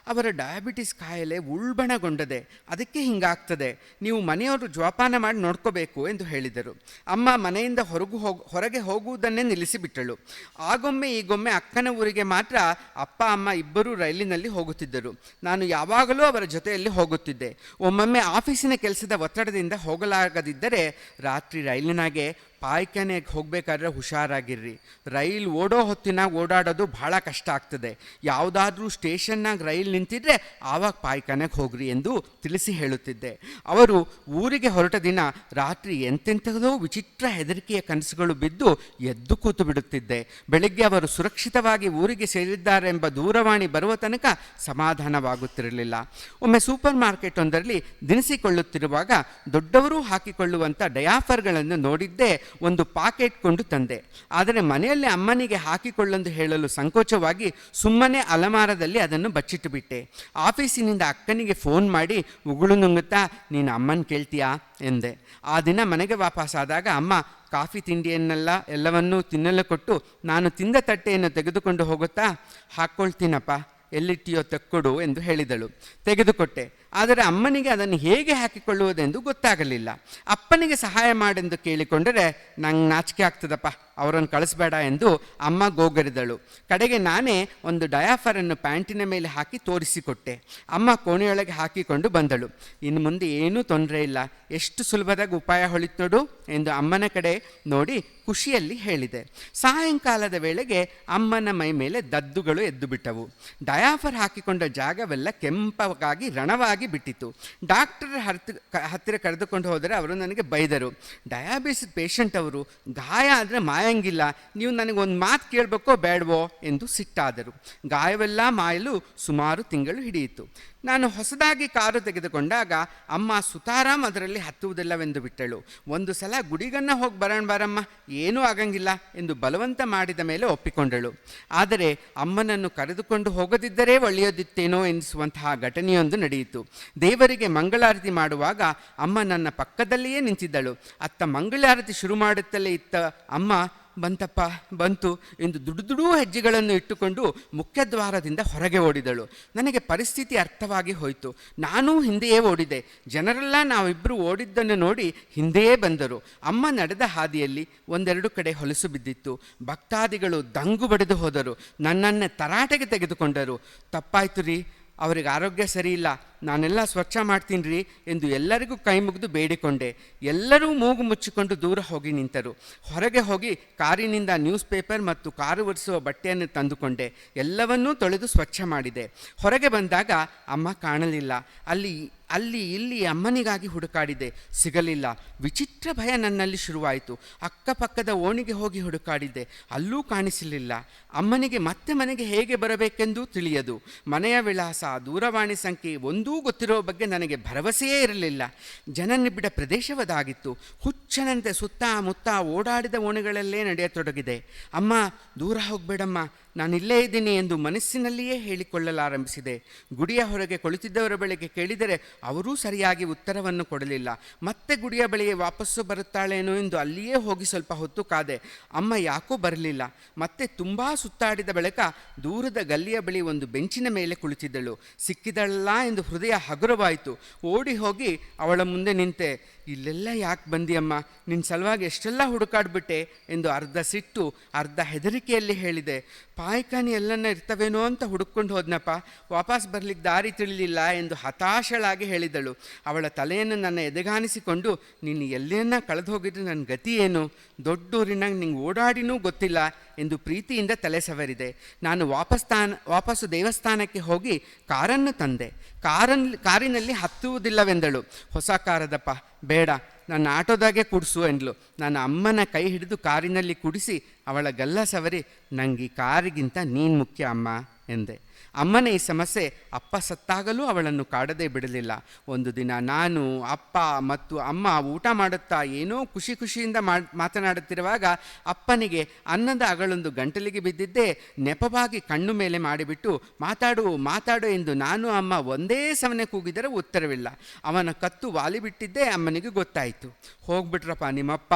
S1: ಅವರ ಡಯಾಬಿಟಿಸ್ ಕಾಯಿಲೆ ಉಲ್ಬಣಗೊಂಡದೆ ಅದಕ್ಕೆ ಹಿಂಗಾಗ್ತದೆ. ನೀವು ಮನೆಯವರು ಜೋಪಾನ ಮಾಡಿ ನೋಡ್ಕೋಬೇಕು ಎಂದು ಹೇಳಿದರು. ಅಮ್ಮ ಮನೆಯಿಂದ ಹೊರಗು ಹೋಗ, ಹೊರಗೆ ಹೋಗುವುದನ್ನೇ ನಿಲ್ಲಿಸಿಬಿಟ್ಟಳು. ಆಗೊಮ್ಮೆ ಈಗೊಮ್ಮೆ ಅಕ್ಕನ ಊರಿಗೆ ಮಾತ್ರ ಅಪ್ಪ, ಅಮ್ಮ ಇಬ್ಬರೂ ರೈಲಿನಲ್ಲಿ ಹೋಗುತ್ತಿದ್ದರು. ನಾನು ಯಾವಾಗಲೂ ಅವರ ಜೊತೆಯಲ್ಲಿ ಹೋಗುತ್ತಿದ್ದೆ. ಒಮ್ಮೊಮ್ಮೆ ಆಫೀಸಿನ ಕೆಲಸದ ಒತ್ತಡದಿಂದ ಹೋಗಲಾಗದಿದ್ದರೆ ರಾತ್ರಿ ರೈಲಿನಾಗೆ way ಪಾಯ್ಖಾನೆಗೆ ಹೋಗಬೇಕಾದ್ರೆ ಹುಷಾರಾಗಿರ್ರಿ. ರೈಲ್ ಓಡೋ ಹೊತ್ತಿನಾಗ ಓಡಾಡೋದು ಭಾಳ ಕಷ್ಟ ಆಗ್ತದೆ. ಯಾವುದಾದ್ರೂ ಸ್ಟೇಷನ್ನಾಗ ರೈಲ್ ನಿಂತಿದ್ರೆ ಆವಾಗ ಪಾಯ್ಖಾನೆಗೆ ಹೋಗ್ರಿ ಎಂದು ತಿಳಿಸಿ ಹೇಳುತ್ತಿದ್ದೆ. ಅವರು ಊರಿಗೆ ಹೊರಟ ದಿನ ರಾತ್ರಿ ಎಂತೆಂಥದೋ ವಿಚಿತ್ರ ಹೆದರಿಕೆಯ ಕನಸುಗಳು ಬಿದ್ದು ಎದ್ದು ಕೂತು ಬಿಡುತ್ತಿದ್ದೆ. ಬೆಳಗ್ಗೆ ಅವರು ಸುರಕ್ಷಿತವಾಗಿ ಊರಿಗೆ ಸೇರಿದ್ದಾರೆಂಬ ದೂರವಾಣಿ ಬರುವ ತನಕ ಸಮಾಧಾನವಾಗುತ್ತಿರಲಿಲ್ಲ. ಒಮ್ಮೆ ಸೂಪರ್ ಮಾರ್ಕೆಟ್ ಒಂದರಲ್ಲಿ ದಿನಿಸಿಕೊಳ್ಳುತ್ತಿರುವಾಗ ದೊಡ್ಡವರು ಹಾಕಿಕೊಳ್ಳುವಂಥ ಡಯಾಫರ್ಗಳನ್ನು ನೋಡಿದ್ದೇ ಒಂದು ಪಾಕೆಟ್ ಕೊಂಡು ತಂದೆ. ಆದರೆ ಮನೆಯಲ್ಲಿ ಅಮ್ಮನಿಗೆ ಹಾಕಿಕೊಳ್ಳೆಂದು ಹೇಳಲು ಸಂಕೋಚವಾಗಿ ಸುಮ್ಮನೆ ಅಲಮಾರದಲ್ಲಿ ಅದನ್ನು ಬಚ್ಚಿಟ್ಟು ಬಿಟ್ಟೆ. ಆಫೀಸಿನಿಂದ ಅಕ್ಕನಿಗೆ ಫೋನ್ ಮಾಡಿ, ಉಗುಳು ನುಂಗುತ್ತಾ, ನೀನು ಅಮ್ಮನ ಕೇಳ್ತೀಯಾ? ಎಂದೆ. ಆ ದಿನ ಮನೆಗೆ ವಾಪಸ್ಸಾದಾಗ ಅಮ್ಮ, ಕಾಫಿ ತಿಂಡಿಯನ್ನೆಲ್ಲ, ಎಲ್ಲವನ್ನೂ ತಿನ್ನಲು ಕೊಟ್ಟು ನಾನು ತಿಂದ ತಟ್ಟೆಯನ್ನು ತೆಗೆದುಕೊಂಡು ಹೋಗುತ್ತಾ? ಹಾಕ್ಕೊಳ್ತೀನಪ್ಪ. ಎಲ್ಲಿಟ್ಟಿಯೋ ತೆಕ್ಕೊಡು, ಎಂದು ಹೇಳಿದಳು. ತೆಗೆದುಕೊಟ್ಟೆ. ಆದರೆ ಅಮ್ಮನಿಗೆ ಅದನ್ನು ಹೇಗೆ ಹಾಕಿಕೊಳ್ಳುವುದೆಂದು ಗೊತ್ತಾಗಲಿಲ್ಲ. ಅಪ್ಪನಿಗೆ ಸಹಾಯ ಮಾಡೆಂದು ಕೇಳಿಕೊಂಡರೆ ನಂಗೆ ನಾಚಿಕೆ ಆಗ್ತದಪ್ಪ. ಅವರನ್ನು ಕಳಿಸ್ಬೇಡ ಎಂದು ಅಮ್ಮ ಗೋಗರಿದಳು. ಕಡೆಗೆ ನಾನೇ ಒಂದು ಡಯಾಫರನ್ನು ಪ್ಯಾಂಟಿನ ಮೇಲೆ ಹಾಕಿ ತೋರಿಸಿಕೊಟ್ಟೆ. ಅಮ್ಮ ಕೋಣೆಯೊಳಗೆ ಹಾಕಿಕೊಂಡು ಬಂದಳು. ಇನ್ನು ಮುಂದೆ ಏನೂ ತೊಂದರೆ ಇಲ್ಲ. ಎಷ್ಟು ಸುಲಭದಾಗ ಉಪಾಯ ಹೊಳಿತು ನೋಡು ಎಂದು ಅಮ್ಮನ ಕಡೆ ನೋಡಿ ಖುಷಿಯಲ್ಲಿ ಹೇಳಿದೆ. ಸಾಯಂಕಾಲದ ವೇಳೆಗೆ ಅಮ್ಮನ ಮೈ ಮೇಲೆ ದದ್ದುಗಳು ಎದ್ದು ಬಿಟ್ಟವು ಡಯಾಫರ್ ಹಾಕಿಕೊಂಡ ಜಾಗವೆಲ್ಲ ಕೆಂಪಗಾಗಿ ರಣವಾಗಿ ಬಿಟ್ಟಿತು ಡಾಕ್ಟರ್ ಹರ್ತ ಹತ್ತಿರ ಕರೆದುಕೊಂಡು ಹೋದರೆ ಅವರು ನನಗೆ ಬೈದರು. ಡಯಾಬಿಟಿಸ್ ಪೇಷಂಟ್ ಅವರು ಗಾಯ ಆದರೆ ಮಾಯಂಗಿಲ್ಲ ನೀವು ನನಗೆ ಒಂದು ಮಾತು ಕೇಳಬೇಕೋ ಬೇಡವೋ ಎಂದು ಸಿಟ್ಟಾದರು. ಗಾಯವೆಲ್ಲ ಮಾಯಲು ಸುಮಾರು ತಿಂಗಳು ಹಿಡಿಯಿತು. ನಾನು ಹೊಸದಾಗಿ ಕಾರು ತೆಗೆದುಕೊಂಡಾಗ ಅಮ್ಮ ಸುತಾರಾಮ್ ಅದರಲ್ಲಿ ಹತ್ತುವುದಿಲ್ಲವೆಂದು ಬಿಟ್ಟಳು. ಒಂದು ಸಲ ಗುಡಿಗನ್ನ ಹೋಗಿ ಬರೋಣ ಬಾರಮ್ಮ, ಏನೂ ಆಗಂಗಿಲ್ಲ ಎಂದು ಬಲವಂತ ಮಾಡಿದ ಮೇಲೆ ಒಪ್ಪಿಕೊಂಡಳು. ಆದರೆ ಅಮ್ಮನನ್ನು ಕರೆದುಕೊಂಡು ಹೋಗದಿದ್ದರೆ ಒಳ್ಳೆಯದಿತ್ತೇನೋ ಎನಿಸುವಂತಹ ಘಟನೆಯೊಂದು ನಡೆಯಿತು. ದೇವರಿಗೆ ಮಂಗಳಾರತಿ ಮಾಡುವಾಗ ಅಮ್ಮ ನನ್ನ ಪಕ್ಕದಲ್ಲಿಯೇ ನಿಂತಿದ್ದಳು. ಅತ್ತ ಮಂಗಳಾರತಿ ಶುರು ಮಾಡುತ್ತಲೇ ಇತ್ತ ಅಮ್ಮ ಬಂತಪ್ಪ, ಬಂತು ಎಂದು ದುಡುದುಡೂ ಹೆಜ್ಜೆಗಳನ್ನು ಇಟ್ಟುಕೊಂಡು ಮುಖ್ಯದ್ವಾರದಿಂದ ಹೊರಗೆ ಓಡಿದಳು. ನನಗೆ ಪರಿಸ್ಥಿತಿ ಅರ್ಥವಾಗಿ ಹೋಯಿತು. ನಾನೂ ಹಿಂದೆಯೇ ಓಡಿದೆ. ಜನರೆಲ್ಲ ನಾವಿಬ್ಬರು ಓಡಿದ್ದನ್ನು ನೋಡಿ ಹಿಂದೆಯೇ ಬಂದರು. ಅಮ್ಮ ನಡೆದ ಹಾದಿಯಲ್ಲಿ ಒಂದೆರಡು ಕಡೆ ಹೊಲಸು ಬಿದ್ದಿತ್ತು. ಭಕ್ತಾದಿಗಳು ದಂಗು ಬಡಿದು ಹೋದರು. ನನ್ನನ್ನು ತರಾಟೆಗೆ ತೆಗೆದುಕೊಂಡರು. ತಪ್ಪಾಯ್ತು ರೀ. ಅವರಿಗೆ ಆರೋಗ್ಯ ಸರಿ ಇಲ್ಲ, ನಾನೆಲ್ಲ ಸ್ವಚ್ಛ ಮಾಡ್ತೀನಿ ರೀ ಎಂದು ಎಲ್ಲರಿಗೂ ಕೈ ಮುಗಿದು ಬೇಡಿಕೊಂಡೆ. ಎಲ್ಲರೂ ಮೂಗು ಮುಚ್ಚಿಕೊಂಡು ದೂರ ಹೋಗಿ ನಿಂತರು. ಹೊರಗೆ ಹೋಗಿ ಕಾರಿನಿಂದ ನ್ಯೂಸ್ ಪೇಪರ್ ಮತ್ತು ಕಾರು ಒರೆಸುವ ಬಟ್ಟೆಯನ್ನು ತಂದುಕೊಂಡೆ. ಎಲ್ಲವನ್ನೂ ತೊಳೆದು ಸ್ವಚ್ಛ ಮಾಡಿದೆ. ಹೊರಗೆ ಬಂದಾಗ ಅಮ್ಮ ಕಾಣಲಿಲ್ಲ. ಅಲ್ಲಿ ಅಲ್ಲಿ ಇಲ್ಲಿ ಅಮ್ಮನಿಗಾಗಿ ಹುಡುಕಾಡಿದೆ. ಸಿಗಲಿಲ್ಲ. ವಿಚಿತ್ರ ಭಯ ನನ್ನಲ್ಲಿ ಶುರುವಾಯಿತು. ಅಕ್ಕಪಕ್ಕದ ಓಣಿಗೆ ಹೋಗಿ ಹುಡುಕಾಡಿದ್ದೆ ಅಲ್ಲೂ ಕಾಣಿಸಲಿಲ್ಲ. ಅಮ್ಮನಿಗೆ ಮತ್ತೆ ಮನೆಗೆ ಹೇಗೆ ಬರಬೇಕೆಂದೂ ತಿಳಿಯದು. ಮನೆಯ ವಿಳಾಸ, ದೂರವಾಣಿ ಸಂಖ್ಯೆ ಒಂದೂ ಗೊತ್ತಿರೋ ಬಗ್ಗೆ ನನಗೆ ಭರವಸೆಯೇ ಇರಲಿಲ್ಲ. ಜನನಿಬಿಡ ಪ್ರದೇಶವದಾಗಿತ್ತು. ಹುಚ್ಚನಂತೆ ಸುತ್ತಮುತ್ತ ಓಡಾಡಿದ ಓಣಿಗಳಲ್ಲೇ ನಡೆಯತೊಡಗಿದೆ. ಅಮ್ಮ, ದೂರ ಹೋಗಬೇಡಮ್ಮ. ನಾನಿಲ್ಲೇ ಇದ್ದೀನಿ ಎಂದು ಮನಸ್ಸಿನಲ್ಲಿಯೇ ಹೇಳಿಕೊಳ್ಳಲಾರಂಭಿಸಿದೆ. ಗುಡಿಯ ಹೊರಗೆ ಕುಳಿತಿದ್ದವರ ಬಳಿಗೆ ಕೇಳಿದರೆ ಅವರೂ ಸರಿಯಾಗಿ ಉತ್ತರವನ್ನು ಕೊಡಲಿಲ್ಲ. ಮತ್ತೆ ಗುಡಿಯ ಬಳಿಗೆ ವಾಪಸ್ಸು ಬರುತ್ತಾಳೇನೋ ಎಂದು ಅಲ್ಲಿಯೇ ಹೋಗಿ ಸ್ವಲ್ಪ ಹೊತ್ತು ಕಾದೆ. ಅಮ್ಮ ಯಾಕೋ ಬರಲಿಲ್ಲ. ಮತ್ತೆ ತುಂಬ ಸುತ್ತಾಡಿದ ಬಳಿಕ ದೂರದ ಗಲ್ಲಿಯ ಬಳಿ ಒಂದು ಬೆಂಚಿನ ಮೇಲೆ ಕುಳಿತಿದ್ದಳು. ಸಿಕ್ಕಿದಳಲ್ಲ ಎಂದು ಹೃದಯ ಹಗುರವಾಯಿತು. ಓಡಿ ಹೋಗಿ ಅವಳ ಮುಂದೆ ನಿಂತೆ ಇಲ್ಲೆಲ್ಲ ಯಾಕೆ ಬಂದಿಯಮ್ಮ? ನಿನ್ನ ಸಲುವಾಗಿ ಎಷ್ಟೆಲ್ಲ ಹುಡುಕಾಡ್ಬಿಟ್ಟೆ ಎಂದು ಅರ್ಧ ಸಿಟ್ಟು, ಅರ್ಧ ಹೆದರಿಕೆಯಲ್ಲಿ ಹೇಳಿದೆ. ಪಾಯ್ಕಾನಿ ಎಲ್ಲನ್ನ ಇರ್ತವೇನೋ ಅಂತ ಹುಡುಕೊಂಡು ಹೋದ್ನಪ್ಪ. ವಾಪಸ್ ಬರಲಿಕ್ಕೆ ದಾರಿ ತಿಳಿಲಿಲ್ಲ ಎಂದು ಹತಾಶಳಾಗಿ ಹೇಳಿದಳು. ಅವಳ ತಲೆಯನ್ನು ನನ್ನ ಎದೆಗಾನಿಸಿಕೊಂಡು ನೀನು ಎಲ್ಲೇನ ಕಳೆದು ಹೋಗಿದ್ರೆ ನನ್ನ ಗತಿ ಏನು? ದೊಡ್ಡೂರಿನಾಗ ನಿಂಗೆ ಓಡಾಡಿನೂ ಗೊತ್ತಿಲ್ಲ ಎಂದು ಪ್ರೀತಿಯಿಂದ ತಲೆ ಸವರಿದೆ. ನಾನು ವಾಪಸ್ ತಾನ ವಾಪಸ್ಸು ದೇವಸ್ಥಾನಕ್ಕೆ ಹೋಗಿ ಕಾರನ್ನು ತಂದೆ. ಕಾರನ್, ಕಾರಿನಲ್ಲಿ ಹತ್ತುವುದಿಲ್ಲವೆಂದಳು. ಹೊಸ ಕಾರದಪ್ಪ ಬೇಡ, ನನ್ನ ಆಟೋದಾಗೆ ಕುಡಿಸು ಎಂದ್ಲು. ನನ್ನ ಅಮ್ಮನ ಕೈ ಹಿಡಿದು ಕಾರಿನಲ್ಲಿ ಕುಡಿಸಿ ಅವಳ ಗಲ್ಲ ಸವರಿ, ನಂಗೆ ಕಾರಿಗಿಂತ ನೀನು ಮುಖ್ಯ ಅಮ್ಮ, ಎಂದೆ. ಅಮ್ಮನ ಈ ಸಮಸ್ಯೆ, ಅಪ್ಪ ಸತ್ತಾಗಲೂ ಅವಳನ್ನು ಕಾಡದೇ ಬಿಡಲಿಲ್ಲ. ಒಂದು ದಿನ ನಾನು, ಅಪ್ಪ ಮತ್ತು ಅಮ್ಮ ಊಟ ಮಾಡುತ್ತಾ ಏನೋ ಖುಷಿ ಖುಷಿಯಿಂದ ಮಾತನಾಡುತ್ತಿರುವಾಗ ಅಪ್ಪನಿಗೆ ಅನ್ನದ ಅಗಳೊಂದು ಗಂಟಲಿಗೆ ಬಿದ್ದಿದ್ದೇ ನೆಪವಾಗಿ ಕಣ್ಣು ಮೇಲೆ ಮಾಡಿಬಿಟ್ಟು, ಮಾತಾಡು ಮಾತಾಡು ಎಂದು ನಾನು ಅಮ್ಮ ಒಂದೇ ಸಮನೆ ಕೂಗಿದರೆ ಉತ್ತರವಿಲ್ಲ. ಅವನ ಕತ್ತು ವಾಲಿಬಿಟ್ಟಿದ್ದೇ ಅಮ್ಮನಿಗೆ ಗೊತ್ತಾಯಿತು. ಹೋಗ್ಬಿಟ್ರಪ್ಪ ನಿಮ್ಮಪ್ಪ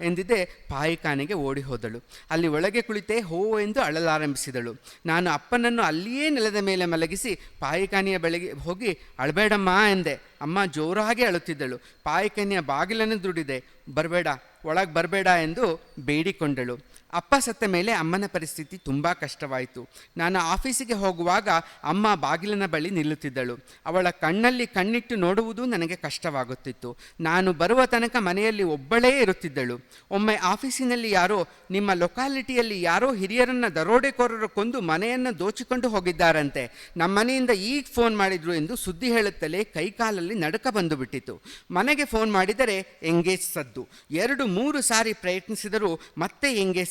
S1: ಎಂದಿದ್ದೆ ಪಾಯಿಖಾನೆಗೆ ಓಡಿ ಹೋದಳು ಅಲ್ಲಿ ಒಳಗೆ ಕುಳಿತೇ ಹೋ ಎಂದು ಅಳಲಾರಂಭಿಸಿದಳು. ನಾನು ಅಪ್ಪನನ್ನು ಅಲ್ಲಿಯೇ ನೆಲದ ಮೇಲೆ ಮಲಗಿಸಿ ಪಾಯಿಖಾನೆಯ ಬೆಳಗ್ಗೆ ಹೋಗಿ ಅಳಬೇಡಮ್ಮ ಎಂದೆ. ಅಮ್ಮ ಜೋರಾಗಿ ಅಳುತ್ತಿದ್ದಳು. ಪಾಯಿಖಾನೆಯ ಬಾಗಿಲನ್ನು ದುಡಿದೆ. ಬರಬೇಡ, ಒಳಗೆ ಬರಬೇಡ ಎಂದು ಬೇಡಿಕೊಂಡಳು. ಅಪ್ಪ ಸತ್ತ ಮೇಲೆ ಅಮ್ಮನ ಪರಿಸ್ಥಿತಿ ತುಂಬ ಕಷ್ಟವಾಯಿತು. ನಾನು ಆಫೀಸಿಗೆ ಹೋಗುವಾಗ ಅಮ್ಮ ಬಾಗಿಲಿನ ಬಳಿ ನಿಲ್ಲುತ್ತಿದ್ದಳು. ಅವಳ ಕಣ್ಣಲ್ಲಿ ಕಣ್ಣಿಟ್ಟು ನೋಡುವುದು ನನಗೆ ಕಷ್ಟವಾಗುತ್ತಿತ್ತು. ನಾನು ಬರುವ ತನಕ ಮನೆಯಲ್ಲಿ ಒಬ್ಬಳೇ ಇರುತ್ತಿದ್ದಳು. ಒಮ್ಮೆ ಆಫೀಸಿನಲ್ಲಿ ಯಾರೋ, ನಿಮ್ಮ ಲೊಕಾಲಿಟಿಯಲ್ಲಿ ಯಾರೋ ಹಿರಿಯರನ್ನು ದರೋಡೆಕೋರರು ಕೊಂದು ಮನೆಯನ್ನು ದೋಚಿಕೊಂಡು ಹೋಗಿದ್ದಾರಂತೆ. ನಮ್ಮ ಮನೆಯಿಂದ ಈಗ ಫೋನ್ ಮಾಡಿದ್ರು ಎಂದು ಸುದ್ದಿ ಹೇಳುತ್ತಲೇ ಕೈಕಾಲಲ್ಲಿ ನಡುಕ ಬಂದು ಬಿಟ್ಟಿತು ಮನೆಗೆ ಫೋನ್ ಮಾಡಿದರೆ ಎಂಗೇಜ್ ಸದ್ದು. ಎರಡು, ಮೂರು ಸಾರಿ ಪ್ರಯತ್ನಿಸಿದರೂ ಮತ್ತೆ ಎಂಗೇಜ್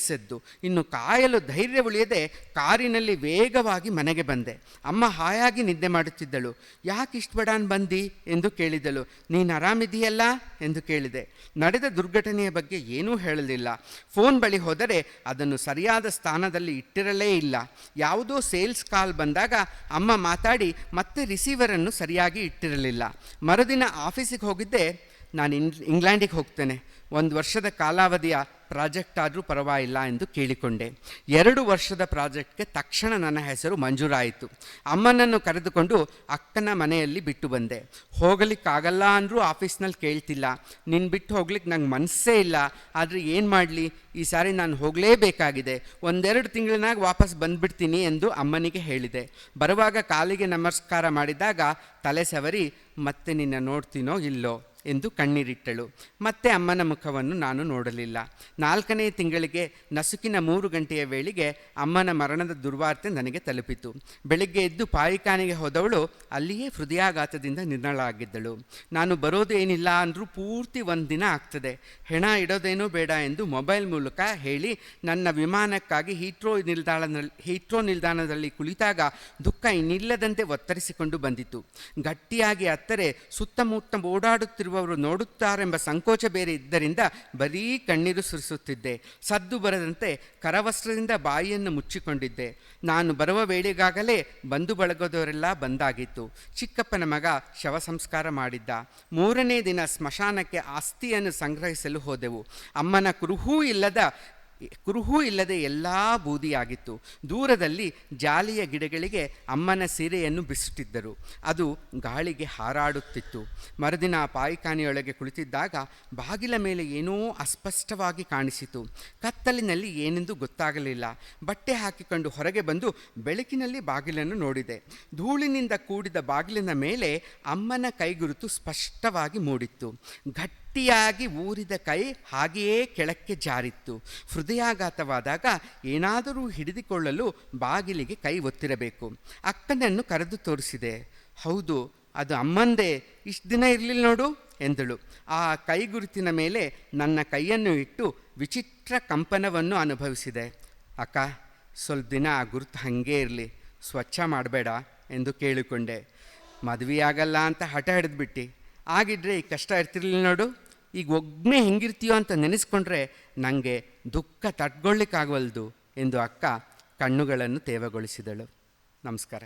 S1: ಇನ್ನು ಕಾಯಲು ಧೈರ್ಯ ಉಳಿಯದೆ ಕಾರಿನಲ್ಲಿ ವೇಗವಾಗಿ ಮನೆಗೆ ಬಂದೆ. ಅಮ್ಮ ಹಾಯಾಗಿ ನಿದ್ದೆ ಮಾಡುತ್ತಿದ್ದಳು. ಯಾಕೆ ಇಷ್ಟು ಬಡಾನ್ ಬಂದಿ? ಎಂದು ಕೇಳಿದಳು. ನೀನು ಆರಾಮಿದೆಯಲ್ಲ ಎಂದು ಕೇಳಿದೆ. ನಡೆದ ದುರ್ಘಟನೆಯ ಬಗ್ಗೆ ಏನೂ ಹೇಳಲಿಲ್ಲ. ಫೋನ್ ಬಳಿ ಹೋದರೆ ಅದನ್ನು ಸರಿಯಾದ ಸ್ಥಾನದಲ್ಲಿ ಇಟ್ಟಿರಲೇ ಇಲ್ಲ. ಯಾವುದೋ ಸೇಲ್ಸ್ ಕಾಲ್ ಬಂದಾಗ ಅಮ್ಮ ಮಾತಾಡಿ ಮತ್ತೆ ರಿಸೀವರನ್ನು ಸರಿಯಾಗಿ ಇಟ್ಟಿರಲಿಲ್ಲ. ಮರುದಿನ ಆಫೀಸಿಗೆ ಹೋಗಿದ್ದೆ. ನಾನು ಇಂಗ್, ಇಂಗ್ಲೆಂಡಿಗೆ ಹೋಗ್ತೇನೆ. ಒಂದು ವರ್ಷದ ಕಾಲಾವಧಿಯ ಪ್ರಾಜೆಕ್ಟ್ ಆದರೂ ಪರವಾಗಿಲ್ಲ ಎಂದು ಕೇಳಿಕೊಂಡೆ. ಎರಡು ವರ್ಷದ ಪ್ರಾಜೆಕ್ಟ್ಗೆ ತಕ್ಷಣ ನನ್ನ ಹೆಸರು ಮಂಜೂರಾಯಿತು. ಅಮ್ಮನನ್ನು ಕರೆದುಕೊಂಡು ಅಕ್ಕನ ಮನೆಯಲ್ಲಿ ಬಿಟ್ಟು ಬಂದೆ. ಹೋಗಲಿಕ್ಕಾಗಲ್ಲ ಅಂದರೂ ಆಫೀಸ್ನಲ್ಲಿ ಕೇಳ್ತಿಲ್ಲ. ನಿನ್ನ ಬಿಟ್ಟು ಹೋಗ್ಲಿಕ್ಕೆ ನಂಗೆ ಮನಸ್ಸೇ ಇಲ್ಲ. ಆದರೆ ಏನು ಮಾಡಲಿ? ಈ ಸಾರಿ ನಾನು ಹೋಗಲೇಬೇಕಾಗಿದೆ. ಒಂದೆರಡು ತಿಂಗಳಿನಾಗ ವಾಪಸ್ ಬಂದುಬಿಡ್ತೀನಿ ಎಂದು ಅಮ್ಮನಿಗೆ ಹೇಳಿದೆ. ಬರುವಾಗ ಕಾಲಿಗೆ ನಮಸ್ಕಾರ ಮಾಡಿದಾಗ ತಲೆ ಸವರಿ, ಮತ್ತೆ ನಿನ್ನ ನೋಡ್ತೀನೋ ಇಲ್ಲೋ? ಎಂದು ಕಣ್ಣೀರಿಟ್ಟಳು. ಮತ್ತೆ ಅಮ್ಮನ ಮುಖವನ್ನು ನಾನು ನೋಡಲಿಲ್ಲ. ನಾಲ್ಕನೇ ತಿಂಗಳಿಗೆ ನಸುಕಿನ ಮೂರು ಗಂಟೆಯ ವೇಳೆಗೆ ಅಮ್ಮನ ಮರಣದ ದುರ್ವಾರ್ತೆ ನನಗೆ ತಲುಪಿತು. ಬೆಳಗ್ಗೆ ಎದ್ದು ಪಾಯಿಖಾನೆಗೆ ಹೋದವಳು ಅಲ್ಲಿಯೇ ಹೃದಯಾಘಾತದಿಂದ ನಿರ್ನಳಾಗಿದ್ದಳು ನಾನು ಬರೋದು ಏನಿಲ್ಲ ಅಂದರೂ ಪೂರ್ತಿ ಒಂದು ದಿನ ಆಗ್ತದೆ. ಹೆಣ ಇಡೋದೇನೋ ಬೇಡ ಎಂದು ಮೊಬೈಲ್ ಮೂಲಕ ಹೇಳಿ ನನ್ನ ವಿಮಾನಕ್ಕಾಗಿ ಹೀಟ್ರೋ ನಿಲ್ದಾಣದಲ್ಲಿ ಹೀಟ್ರೋ ನಿಲ್ದಾಣದಲ್ಲಿ ಕುಳಿತಾಗ ದುಃಖ ಇನ್ನಿಲ್ಲದಂತೆ ಒತ್ತರಿಸಿಕೊಂಡು ಬಂದಿತು. ಗಟ್ಟಿಯಾಗಿ ಅತ್ತರೆ ಸುತ್ತಮುತ್ತ ಓಡಾಡುತ್ತಿರುವವರು ನೋಡುತ್ತಾರೆಂಬ ಸಂಕೋಚ ಬೇರೆ ಇದ್ದರಿಂದ ಬರೀ ಕಣ್ಣೀರು ಸುರಿಸುತ್ತಿದ್ದೆ. ಸದ್ದು ಬರದಂತೆ ಕರವಸ್ತ್ರದಿಂದ ಬಾಯಿಯನ್ನು ಮುಚ್ಚಿಕೊಂಡಿದ್ದೆ. ನಾನು ಬರುವ ವೇಳೆಗಾಗಲೇ ಬಂಧು ಬಳಗದವರೆಲ್ಲ ಬಂದಾಗಿತ್ತು. ಚಿಕ್ಕಪ್ಪನ ಮಗ ಶವ ಸಂಸ್ಕಾರ ಮಾಡಿದ್ದ. ಮೂರನೇ ದಿನ ಸ್ಮಶಾನಕ್ಕೆ ಆಸ್ತಿಯನ್ನು ಸಂಗ್ರಹಿಸಲು ಹೋದೆವು. ಅಮ್ಮನ ಕುರುಹೂ ಇಲ್ಲದ ಕುರುಹೂ ಇಲ್ಲದೆ ಎಲ್ಲ ಬೂದಿಯಾಗಿತ್ತು. ದೂರದಲ್ಲಿ ಜಾಲಿಯ ಗಿಡಗಳಿಗೆ ಅಮ್ಮನ ಸೀರೆಯನ್ನು ಬಿಸುತ್ತಿದ್ದರು. ಅದು ಗಾಳಿಗೆ ಹಾರಾಡುತ್ತಿತ್ತು. ಮರುದಿನ ಪಾಯಿಖಾನೆಯೊಳಗೆ ಕುಳಿತಿದ್ದಾಗ ಬಾಗಿಲ ಮೇಲೆ ಏನೋ ಅಸ್ಪಷ್ಟವಾಗಿ ಕಾಣಿಸಿತು. ಕತ್ತಲಿನಲ್ಲಿ ಏನೆಂದು ಗೊತ್ತಾಗಲಿಲ್ಲ. ಬಟ್ಟೆ ಹಾಕಿಕೊಂಡು ಹೊರಗೆ ಬಂದು ಬೆಳಕಿನಲ್ಲಿ ಬಾಗಿಲನ್ನು ನೋಡಿದೆ. ಧೂಳಿನಿಂದ ಕೂಡಿದ ಬಾಗಿಲಿನ ಮೇಲೆ ಅಮ್ಮನ ಕೈಗುರುತು ಸ್ಪಷ್ಟವಾಗಿ ಮೂಡಿತ್ತು. ಘಟ್ಟ ಗಟ್ಟಿಯಾಗಿ ಊರಿದ ಕೈ ಹಾಗೆಯೇ ಕೆಳಕ್ಕೆ ಜಾರಿತ್ತು. ಹೃದಯಾಘಾತವಾದಾಗ ಏನಾದರೂ ಹಿಡಿದುಕೊಳ್ಳಲು ಬಾಗಿಲಿಗೆ ಕೈ ಒತ್ತಿರಬೇಕು. ಅಕ್ಕನನ್ನು ಕರೆದು ತೋರಿಸಿದೆ. ಹೌದು, ಅದು ಅಮ್ಮಂದೇ. ಇಷ್ಟು ದಿನ ಇರಲಿಲ್ಲ ನೋಡು ಎಂದಳು. ಆ ಕೈಗುರುತಿನ ಮೇಲೆ ನನ್ನ ಕೈಯನ್ನು ಇಟ್ಟು ವಿಚಿತ್ರ ಕಂಪನವನ್ನು ಅನುಭವಿಸಿದೆ. ಅಕ್ಕ, ಸ್ವಲ್ಪ ದಿನ ಆ ಗುರುತು ಹಾಗೇ ಇರಲಿ. ಸ್ವಚ್ಛ ಮಾಡಬೇಡ ಎಂದು ಕೇಳಿಕೊಂಡೆ. ಮದುವೆಯಾಗಲ್ಲ ಅಂತ ಹಠ ಹಿಡಿದ್ಬಿಟ್ಟು. ಆಗಿದ್ರೆ ಈ ಕಷ್ಟ ಇರ್ತಿರ್ಲಿಲ್ಲ ನೋಡು. ಈಗ ಒಗ್ಮೆ ಹೆಂಗಿರ್ತೀಯೋ ಅಂತ ನೆನೆಸ್ಕೊಂಡ್ರೆ ನನಗೆ ದುಃಖ ತಟ್ಕೊಳ್ಳಿಕ್ಕಾಗವಲ್ದು ಎಂದು ಅಕ್ಕ ಕಣ್ಣುಗಳನ್ನು ತೇವಗೊಳಿಸಿದಳು. ನಮಸ್ಕಾರ.